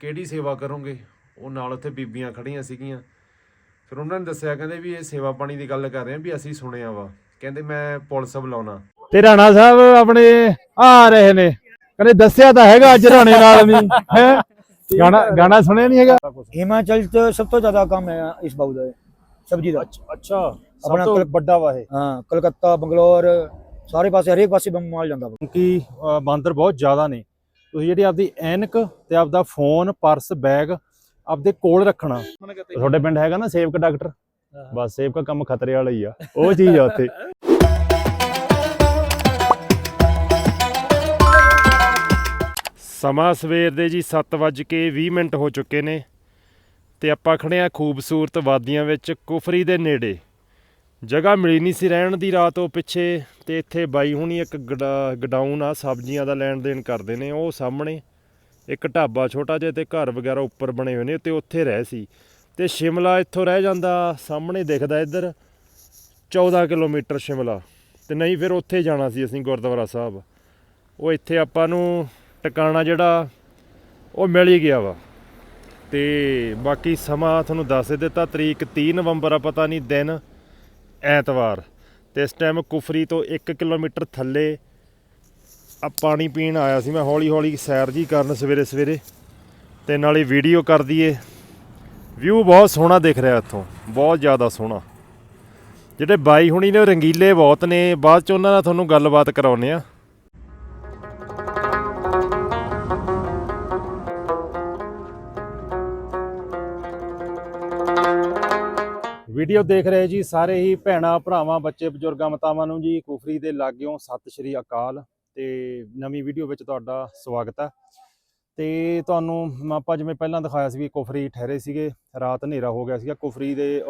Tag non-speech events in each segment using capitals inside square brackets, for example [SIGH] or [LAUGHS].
ਕਿਹੜੀ ਸੇਵਾ ਕਰੋਗੇ? ਉਹ ਨਾਲ ਉੱਥੇ ਬੀਬੀਆਂ ਖੜੀਆਂ ਸੀਗੀਆਂ। ਫਿਰ ਉਹਨਾਂ ਨੇ ਦੱਸਿਆ ਕਹਿੰਦੇ ਵੀ ਇਹ ਸੇਵਾ ਪਾਣੀ ਦੀ ਗੱਲ ਕਰ ਰਹੇ ਆ ਵੀ ਅਸੀਂ ਸੁਣਿਆ ਵਾ। ਕਹਿੰਦੇ ਮੈਂ ਪੁਲਿਸ ਬੁਲਾਉਣਾ। ਤੇ ਰਾਣਾ ਸਾਹਿਬ ਆਪਣੇ ਆ ਰਹੇ ਨੇ। ਕਹਿੰਦੇ ਦੱਸਿਆ ਤਾਂ ਹੈਗਾ ਅੱਜ ਰਾਣੇ ਨਾਲ ਨਹੀਂ ਹੈ? ਗਾਣਾ ਗਾਣਾ ਸੁਣਿਆ ਨਹੀਂ ਹੈਗਾ? ਹਿਮਾਚਲ ਚ ਸਭ ਤੋਂ ਜ਼ਿਆਦਾ ਕੰਮ ਹੈ ਇਸ ਬਾਉ ਦਾ ਸਬਜ਼ੀ ਦਾ। ਅੱਛਾ ਆਪਣਾ ਵੱਡਾ ਵਾ ਇਹ। ਹਾਂ। ਕਲਕੱਤਾ ਬੰਗਲੌਰ ਸਾਰੇ ਪਾਸੇ ਹਰੇਕ ਪਾਸੇ ਬੰਮ ਮਾਲ ਜਾਂਦਾ ਵਾ। ਕਿਉਂਕਿ ਬਾਂਦਰ ਬਹੁਤ ਜ਼ਿਆਦਾ ਨੇ। ਤੁਸੀਂ ਜਿਹੜੀ ਆਪਦੀ ਐਨਕ ਤੇ ਆਪਦਾ ਫੋਨ ਪਰਸ ਬੈਗ ਆਪਦੇ ਕੋਲ ਰੱਖਣਾ। ਤੁਹਾਡੇ ਪਿੰਡ ਹੈਗਾ ਨਾ ਸੇਵਕ ਡਾਕਟਰ? ਬਸ ਸੇਵਕ ਦਾ ਕੰਮ ਖਤਰੇ ਵਾਲਾ ਹੀ ਆ। ਉਹ ਚੀਜ਼ ਆ ਉੱਥੇ। ਸਮਾਂ ਸਵੇਰ ਦੇ ਜੀ 7:20 ਮਿੰਟ ਹੋ ਚੁੱਕੇ ਨੇ ਤੇ ਆਪਾਂ ਖੜੇ ਆ ਖੂਬਸੂਰਤ ਵਾਦੀਆਂ ਵਿੱਚ ਕੁਫਰੀ ਦੇ ਨੇੜੇ। ਜਗ੍ਹਾ ਮਿਲੀ ਨਹੀਂ ਸੀ ਰਹਿਣ ਦੀ ਰਾਤ ਉਹ ਪਿੱਛੇ ਤੇ ਇੱਥੇ ਬਾਈ ਹੁਣੀ ਇੱਕ ਗਡਾ- ਗਡਾਊਨ ਆ, ਸਬਜ਼ੀਆਂ ਦਾ ਲੈਣ ਦੇਣ ਕਰਦੇ ਨੇ, ਉਹ ਸਾਹਮਣੇ ਇੱਕ ਢਾਬਾ ਛੋਟਾ ਜਿਹਾ ਤੇ ਘਰ ਵਗੈਰਾ ਉੱਪਰ ਬਣੇ ਹੋਏ ਨੇ ਤੇ ਉੱਥੇ ਰਹਿ ਸੀ। ਤੇ ਸ਼ਿਮਲਾ ਇੱਥੋਂ ਰਹਿ ਜਾਂਦਾ, ਸਾਹਮਣੇ ਦਿਖਦਾ ਇੱਧਰ 14 ਕਿਲੋਮੀਟਰ ਸ਼ਿਮਲਾ ਤੇ ਨਹੀਂ ਫਿਰ ਉੱਥੇ ਜਾਣਾ ਸੀ ਅਸੀਂ ਗੁਰਦੁਆਰਾ ਸਾਹਿਬ। ਉਹ ਇੱਥੇ ਆਪਾਂ ਨੂੰ ਟਿਕਾਣਾ ਜਿਹੜਾ, ਉਹ ਮਿਲ ਹੀ ਗਿਆ ਵਾ। ਤੇ ਬਾਕੀ ਸਮਾਂ ਤੁਹਾਨੂੰ ਦੱਸ ਦਿੱਤਾ, ਤਰੀਕ 30 ਨਵੰਬਰ ਆ, ਪਤਾ ਨਹੀਂ ਦਿਨ ਐਤਵਾਰ। ਤੇ ਇਸ ਟਾਈਮ ਕੁਫਰੀ ਤੋਂ 1 ਕਿਲੋਮੀਟਰ ਥੱਲੇ ਆ ਪਾਣੀ ਪੀਣ ਆਇਆ ਸੀ ਮੈਂ ਹੌਲੀ ਹੌਲੀ ਸੈਰ ਜੀ ਕਰਨ ਸਵੇਰੇ ਸਵੇਰੇ ਤੇ ਨਾਲੇ ਵੀਡੀਓ ਕਰ ਦਈਏ। ਵਿਊ ਬਹੁਤ ਸੋਹਣਾ ਦਿਖ ਰਿਹਾ ਇੱਥੋਂ, ਬਹੁਤ ਜ਼ਿਆਦਾ ਸੋਹਣਾ। ਜਿਹੜੇ ਬਾਈ ਹੁਣੀ ਨੇ ਉਹ ਰੰਗੀਲੇ ਬਹੁਤ ਨੇ, ਬਾਅਦ ਚ ਉਹਨਾਂ ਨਾਲ ਤੁਹਾਨੂੰ ਗੱਲਬਾਤ ਕਰਾਉਨੇ ਆ ਵੀਡੀਓ ਦੇਖ ਰਹੇ ਜੀ ਸਾਰੇ ਹੀ ਭੈਣਾ, ਭਰਾਵਾਂ, ਬੱਚੇ, ਬਜ਼ੁਰਗਾਂ, ਮਤਾਵਾਂ ਨੂੰ ਜੀ ਕੁਫਰੀ ਦੇ ਲਾਗਿਓਂ ਸਤਿ ਸ਼੍ਰੀ ਅਕਾਲ ਤੇ ਨਵੀਂ ਵੀਡੀਓ ਵਿੱਚ ਤੁਹਾਡਾ ਸਵਾਗਤ ਹੈ। ਤੇ ਤੁਹਾਨੂੰ ਮ- ਆਪਾਂ ਜਿਵੇਂ ਪਹਿਲਾਂ ਦਿਖਾਇਆ ਸੀ ਵੀ ਕੁਫਰੀ ਠਹਿਰੇ ਸੀਗੇ, ਰਾਤ ਹਨੇਰਾ ਹੋ ਗਿਆ ਸੀਗਾ, ਕੁਫਰੀ ਦੇ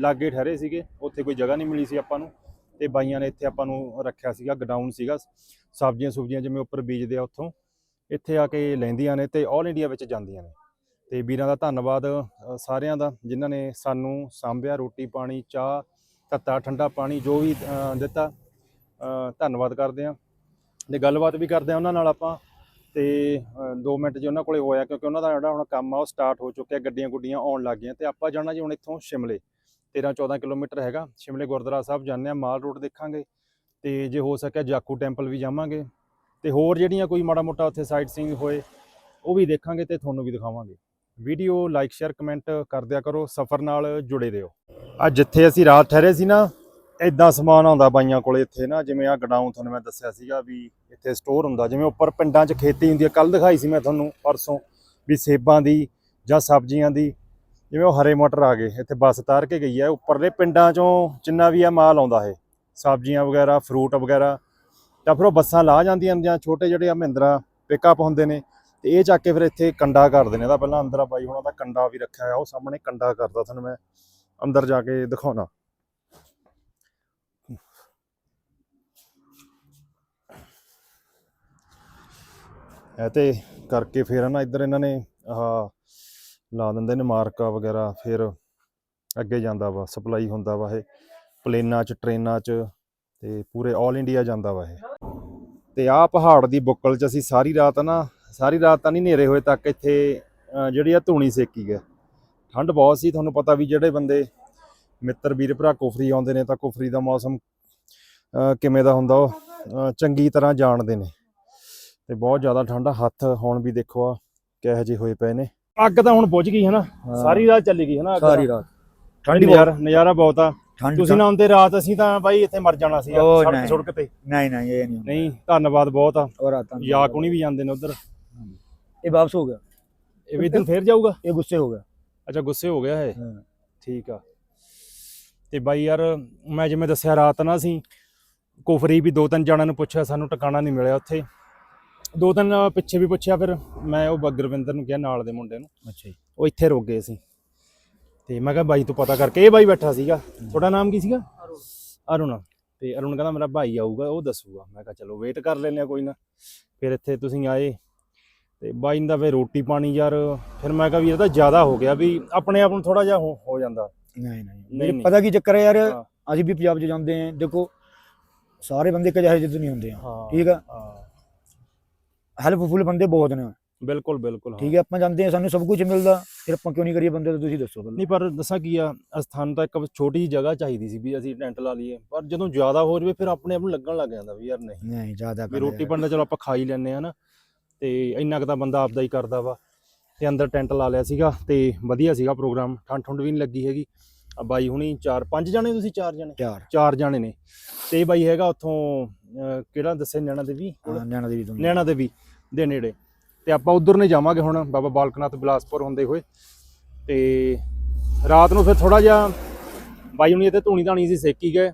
ਲਾਗੇ ਠਹਿਰੇ ਸੀਗੇ, ਉੱਥੇ ਕੋਈ ਜਗ੍ਹਾ ਨਹੀਂ ਮਿਲੀ ਸੀ ਆਪਾਂ ਨੂੰ ਤੇ ਬਾਈਆਂ ਨੇ ਇੱਥੇ ਆਪਾਂ ਨੂੰ ਰੱਖਿਆ ਸੀਗਾ, ਗਡਾਊਨ ਸੀਗਾ ਸਬਜ਼ੀਆਂ ਸੁਬਜ਼ੀਆਂ ਜਿਵੇਂ ਉੱਪਰ ਬੀਜਦੇ ਆ ਉੱਥੋਂ, ਇੱਥੇ ਆ ਕੇ ਲੈਂਦੀਆਂ ਨੇ ਤੇ ਆਲ ਇੰਡੀਆ ਵਿੱਚ ਜਾਂਦੀਆਂ ਨੇ। ਤੇ ਵੀਰਾਂ ਦਾ ਧੰਨਵਾਦ ਸਾਰਿਆਂ ਦਾ, ਜਿਨ੍ਹਾਂ ਨੇ ਸਾਨੂੰ ਸਾਂਭਿਆ ਰੋਟੀ ਪਾਣੀ, ਚਾਹ ਤੱਤਾ ਠੰਡਾ ਪਾਣੀ, ਜੋ ਵੀ ਦਿੱਤਾ ਧੰਨਵਾਦ ਕਰਦੇ ਆ ਤੇ ਗੱਲਬਾਤ ਵੀ ਕਰਦੇ ਆ ਉਹਨਾਂ ਨਾਲ ਆਪਾਂ, ਤੇ 2 ਮਿੰਟ ਜੇ ਉਹਨਾਂ ਕੋਲੇ ਹੋਇਆ, ਕਿਉਂਕਿ ਉਹਨਾਂ ਦਾ ਜਿਹੜਾ ਹੁਣ ਕੰਮ ਆ, ਉਹ ਸਟਾਰਟ ਹੋ ਚੁੱਕਿਆ, ਗੱਡੀਆਂ ਗੁੱਡੀਆਂ ਆਉਣ ਲੱਗ ਗਈਆਂ, ਤੇ ਆਪਾਂ ਜਾਣਾ ਜੀ ਹੁਣ ਇੱਥੋਂ ਸ਼ਿਮਲੇ। 13 14 ਕਿਲੋਮੀਟਰ ਹੈਗਾ, ਸ਼ਿਮਲੇ ਗੁਰਦੁਆਰਾ ਸਾਹਿਬ ਜਾਂਦੇ ਆ ਮਾਲ ਰੋਡ ਦੇਖਾਂਗੇ, ਤੇ ਜੇ ਹੋ ਸਕਿਆ ਜਾਕੂ ਟੈਂਪਲ ਵੀ ਜਾਵਾਂਗੇ। ਤੇ ਹੋਰ ਜਿਹੜੀਆਂ ਕੋਈ ਮਾੜਾ ਮੋਟਾ ਉੱਥੇ ਸਾਈਟ ਸੀਇੰਗ ਹੋਏ, ਉਹ ਵੀ ਦੇਖਾਂਗੇ ਤੇ ਤੁਹਾਨੂੰ ਵੀ ਦਿਖਾਵਾਂਗੇ। ਵੀਡੀਓ ਲਾਈਕ ਸ਼ੇਅਰ ਕਮੈਂਟ ਕਰ ਦਿਆ ਕਰੋ, ਸਫ਼ਰ ਨਾਲ ਜੁੜੇ ਰਹੋ। ਆ ਜਿੱਥੇ ਅਸੀਂ ਰਾਤ ਠਹਿਰੇ ਸੀ ਨਾ ਇਦਾਂ ਸਮਾਨ ਆਉਂਦਾ ਬਾਈਆਂ ਕੋਲੇ ਇੱਥੇ ਨਾ, ਜਿਵੇਂ ਆ ਗਡਾਊਨ ਤੁਹਾਨੂੰ ਮੈਂ ਦੱਸਿਆ ਸੀਗਾ ਵੀ ਇੱਥੇ ਸਟੋਰ ਹੁੰਦਾ, ਜਿਵੇਂ ਉੱਪਰ ਪਿੰਡਾਂ 'ਚ ਖੇਤੀ ਹੁੰਦੀ ਹੈ ਕੱਲ ਦਿਖਾਈ ਸੀ ਮੈਂ ਤੁਹਾਨੂੰ ਪਰਸੋਂ ਵੀ ਸੇਬਾਂ ਦੀ ਜਾਂ ਸਬਜ਼ੀਆਂ ਦੀ, ਜਿਵੇਂ ਉਹ ਹਰੇ ਮਟਰ ਆ ਗਏ, ਇੱਥੇ ਬੱਸ ਤਾਰ ਕੇ ਗਈ ਹੈ ਉੱਪਰਲੇ ਪਿੰਡਾਂ 'ਚੋਂ ਜਿੰਨਾ ਵੀ ਆ ਮਾਲ ਆਉਂਦਾ ਇਹ, ਸਬਜ਼ੀਆਂ ਵਗੈਰਾ ਫਰੂਟ ਵਗੈਰਾ ਤਾਂ ਫਿਰ ਉਹ ਬੱਸਾਂ ਲਾ ਜਾਂਦੀਆਂ ਜਾਂ ਛੋਟੇ ਜਿਹੜੇ ਆ ਮਹਿੰਦਰਾ ਪਿਕਅਪ ਹੁੰਦੇ ਨੇ ਤੇ ਇਹ ਚੱਕ ਕੇ ਫਿਰ ਇੱਥੇ ਕੰਡਾ ਕਰਦੇ ਨੇ। ਇਹਦਾ ਪਹਿਲਾਂ ਅੰਦਰ ਆ ਬਾਈ, ਹੁਣਾਂ ਦਾ ਕੰਡਾ ਵੀ ਰੱਖਿਆ ਹੋਇਆ, ਉਹ ਸਾਹਮਣੇ ਕੰਡਾ ਕਰਦਾ ਤੁਹਾਨੂੰ ਮੈਂ ਅੰਦਰ ਜਾ ਕੇ ਦਿਖਾਉਣਾ। ਇਹ ਤੇ ਕਰਕੇ ਫਿਰ ਨਾ ਇੱਧਰ ਇਹਨਾਂ ਨੇ ਆਹ ਲਾ ਦਿੰਦੇ ਨੇ ਮਾਰਕਾ ਵਗੈਰਾ, ਫਿਰ ਅੱਗੇ ਜਾਂਦਾ ਵਾ, ਸਪਲਾਈ ਹੁੰਦਾ ਵਾ ਇਹ। ਪਲੇਨਾਂ 'ਚ, ਟ੍ਰੇਨਾਂ 'ਚ ਤੇ ਪੂਰੇ 올 ਇੰਡੀਆ ਜਾਂਦਾ ਵਾ ਇਹ। ਤੇ ਆਹ ਪਹਾੜ ਦੀ ਬੁੱਕਲ 'ਚ ਅਸੀਂ ਸਾਰੀ ਰਾਤ ਨਾ ਸਾਰੀ ਰਾਤ ਤਾਂ ਨਹੀਂ ਹਨੇਰੇ ਹੋਏ ਤੱਕ ਇੱਥੇ ਜਿਹੜੀ ਆ ਧੂਣੀ ਸੇਕੀ ਗਏ ਠੰਡ ਬਹੁਤ ਸੀ ਤੁਹਾਨੂੰ ਪਤਾ ਵੀ ਜਿਹੜੇ ਬੰਦੇ ਮਿੱਤਰ ਵੀਰ ਭਰਾ ਕੁਫਰੀ ਆਉਂਦੇ ਨੇ ਤਾਂ ਕੁਫਰੀ ਦਾ ਮੌਸਮ ਕਿਵੇਂ ਦਾ ਹੁੰਦਾ ਉਹ ਚੰਗੀ ਤਰ੍ਹਾਂ ਜਾਣਦੇ ਨੇ। ਤੇ ਬਹੁਤ ਜ਼ਿਆਦਾ ਠੰਡ ਹੱਥ ਹੁਣ ਵੀ ਦੇਖੋ ਆ ਕਿਹੋ ਜਿਹੇ ਹੋਏ ਪਏ ਨੇ। ਅੱਗ ਤਾਂ ਹੁਣ ਬੁਝ ਗਈ ਹੈ ਨਾ ਸਾਰੀ ਰਾਤ ਚੱਲੀ ਗਈ ਹੈ ਨਾ ਸਾਰੀ। ਰਾਤ। ਠੰਡੀ ਨਜ਼ਾਰਾ ਨਜ਼ਾਰਾ ਬਹੁਤ ਆ। ਤੁਸੀਂ ਨਾ ਆਉਂਦੇ ਰਾਤ ਅਸੀਂ ਤਾਂ ਬਾਈ ਇੱਥੇ ਮਰ ਜਾਣਾ ਸੀ ਸੜਕ। ਸੁੜਕ ਤੇ। ਨਹੀਂ ਨਹੀਂ ਇਹ ਨਹੀਂ ਨਹੀਂ ਧੰਨਵਾਦ ਬਹੁਤ ਆ। ਉਹ ਰਾਤਾਂ ਨੂੰ ਯਾਕ ਹੁਣੀ ਵੀ ਜਾਂਦੇ ਨੇ ਉਧਰ। ਇਹ ਵਾਪਸ ਹੋ ਗਿਆ। ਇਹ ਵੀ ਇੱਧਰ? ਫੇਰ ਜਾਊਗਾ। ਇਹ ਗੁੱਸੇ ਹੋ ਗਿਆ। ਅੱਛਾ ਗੁੱਸੇ ਹੋ ਗਿਆ ਹੈ ਹਾਂ। ਠੀਕ ਆ। ਤੇ ਬਾਈ ਯਾਰ ਮੈਂ ਜਿਵੇਂ ਦੱਸਿਆ ਰਾਤ ਨਾ ਅਸੀਂ ਕੁਫਰੀ ਵੀ ਦੋ ਤਿੰਨ ਜਣਾਂ ਨੂੰ ਪੁੱਛਿਆ ਸਾਨੂੰ ਟਿਕਾਣਾ ਨਹੀਂ ਮਿਲਿਆ ਉੱਥੇ। ਦੋ ਤਿੰਨ ਪਿੱਛੇ ਵੀ ਪੁੱਛਿਆ ਫਿਰ ਮੈਂ ਉਹ ਗੁਰਵਿੰਦਰ ਨੂੰ ਕਿਹਾ ਨਾਲ ਦੇ ਮੁੰਡੇ ਨੂੰ। ਅੱਛਾ ਜੀ। ਉਹ ਇੱਥੇ ਰੁਕ ਗਏ ਸੀ। ਤੇ ਮੈਂ ਕਿਹਾ ਬਾਈ ਤੂੰ ਪਤਾ ਕਰਕੇ ਇਹ ਬਾਈ ਬੈਠਾ ਸੀਗਾ। ਤੁਹਾਡਾ ਨਾਮ ਕੀ ਸੀਗਾ? ਅਰੁਣ। ਤੇ ਅਰੁਣ ਕਹਿੰਦਾ ਮੇਰਾ ਭਾਈ ਆਊਗਾ ਉਹ ਦੱਸੂਗਾ। ਮੈਂ ਕਿਹਾ ਚਲੋ ਵੇਟ ਕਰ ਲੈਂਦੇ ਆ ਕੋਈ ਨਾ। ਫਿਰ ਇੱਥੇ ਤੁਸੀਂ ਆਏ। ਤੇ ਬਾਈ ਦਾ ਫੇ ਰੋਟੀ ਪਾਣੀ ਯਾਰ ਫਿਰ ਮੈਂ ਕਿਹਾ ਵੀ ਇਹ ਤਾਂ ਜ਼ਿਆਦਾ ਹੋ ਗਿਆ ਵੀ ਆਪਣੇ ਆਪ ਨੂੰ ਥੋੜਾ ਜਿਹਾ ਹੋ ਹੋ ਜਾਂਦਾ। ਨਹੀਂ ਨਹੀਂ। ਨਹੀਂ। ਪਤਾ ਕੀ ਚੱਕਰ ਹੈ ਯਾਰ ਹਾਂ। ਅਸੀਂ ਵੀ ਪੰਜਾਬ 'ਚ ਜਾਂਦੇ ਆਂ ਦੇਖੋ ਸਾਰੇ ਬੰਦੇ ਇੱਕ ਜਿਹੇ ਜਿੱਦ ਨਹੀਂ ਹੁੰਦੇ ਆ। ਹਾਂ ਠੀਕ ਆ? ਹਾਂ। ਹੈਲਪਫੁਲ ਬੰਦੇ ਬਹੁਤ ਨੇ। ਬਿਲਕੁਲ ਬਿਲਕੁਲ ਹਾਂ। ਠੀਕ ਹੈ ਆਪਾਂ ਜਾਂਦੇ ਹਾਂ ਸਾਨੂੰ ਸਭ ਕੁਝ ਮਿਲਦਾ ਫਿਰ ਆਪਾਂ ਕਿਉਂ ਨਹੀਂ ਕਰੀਏ ਬੰਦੇ ਤੋਂ ਤੁਸੀਂ ਦੱਸੋ ਪਹਿਲਾਂ। ਨਹੀਂ ਪਰ ਦੱਸਾਂ ਕੀ ਆ ਅਸਥਾਨ ਤਾਂ ਇੱਕ ਛੋਟੀ ਜਿਹੀ ਜਗ੍ਹਾ ਚਾਹੀਦੀ ਸੀ ਵੀ ਅਸੀਂ ਟੈਂਟ ਲਾ ਲਈਏ ਪਰ ਜਦੋਂ ਜ਼ਿਆਦਾ ਹੋ ਜਾਵੇ ਫਿਰ ਆਪਣੇ ਆਪ ਨੂੰ ਲੱਗਣ ਲੱਗ ਜਾਂਦਾ ਵੀ ਯਾਰ ਨਹੀਂ। ਨਹੀਂ ਜ਼ਿਆਦਾ ਵੀ ਰੋਟੀ ਪਾਣੀ ਤਾਂ ਚਲੋ ਆਪਾਂ ਖਾ ਹੀ ਲੈਂਦੇ ਆ ਨਾ। ਤੇ ਇੰਨਾ ਕੁ ਤਾਂ ਬੰਦਾ ਆਪਦਾ ਹੀ ਕਰਦਾ ਵਾ। ਤੇ ਅੰਦਰ ਟੈਂਟ ਲਾ ਲਿਆ ਸੀਗਾ ਤੇ ਵਧੀਆ ਸੀਗਾ ਪ੍ਰੋਗਰਾਮ। ਠੰਡ ਠੁੰਡ ਵੀ ਨਹੀਂ ਲੱਗੀ ਹੈਗੀ। ਆ ਬਾਈ ਹੁਣੀ ਚਾਰ ਪੰਜ ਜਾਣੇ ਤੁਸੀਂ ਚਾਰ ਜਾਣੇ? ਚਾਰ। ਚਾਰ ਜਾਣੇ ਨੇ। ਤੇ ਬਾਈ ਹੈਗਾ ਉੱਥੋਂ ਕਿਹੜਾ ਦੱਸੇ ਨੈਣਾ ਦੇਵੀ ਨੈਣਾ ਦੇਵੀ ਤੋਂ ਨੈਣਾ ਦੇਵੀ ਦੇ ਨੇੜੇ। ਤੇ ਆਪਾਂ ਉਧਰ ਨੇ ਜਾਵਾਂਗੇ ਹੁਣ ਬਾਬਾ ਬਾਲਕਨਾਥ ਬਿਲਾਸਪੁਰ ਹੁੰਦੇ ਹੋਏ। ਤੇ ਰਾਤ ਨੂੰ ਫਿਰ ਥੋੜਾ ਜਿਹਾ ਬਾਈ ਹੁਣੀ ਇੱਥੇ ਧੂਣੀ ਧਾਣੀ ਸੀ ਸੇਕੀ ਗਏ।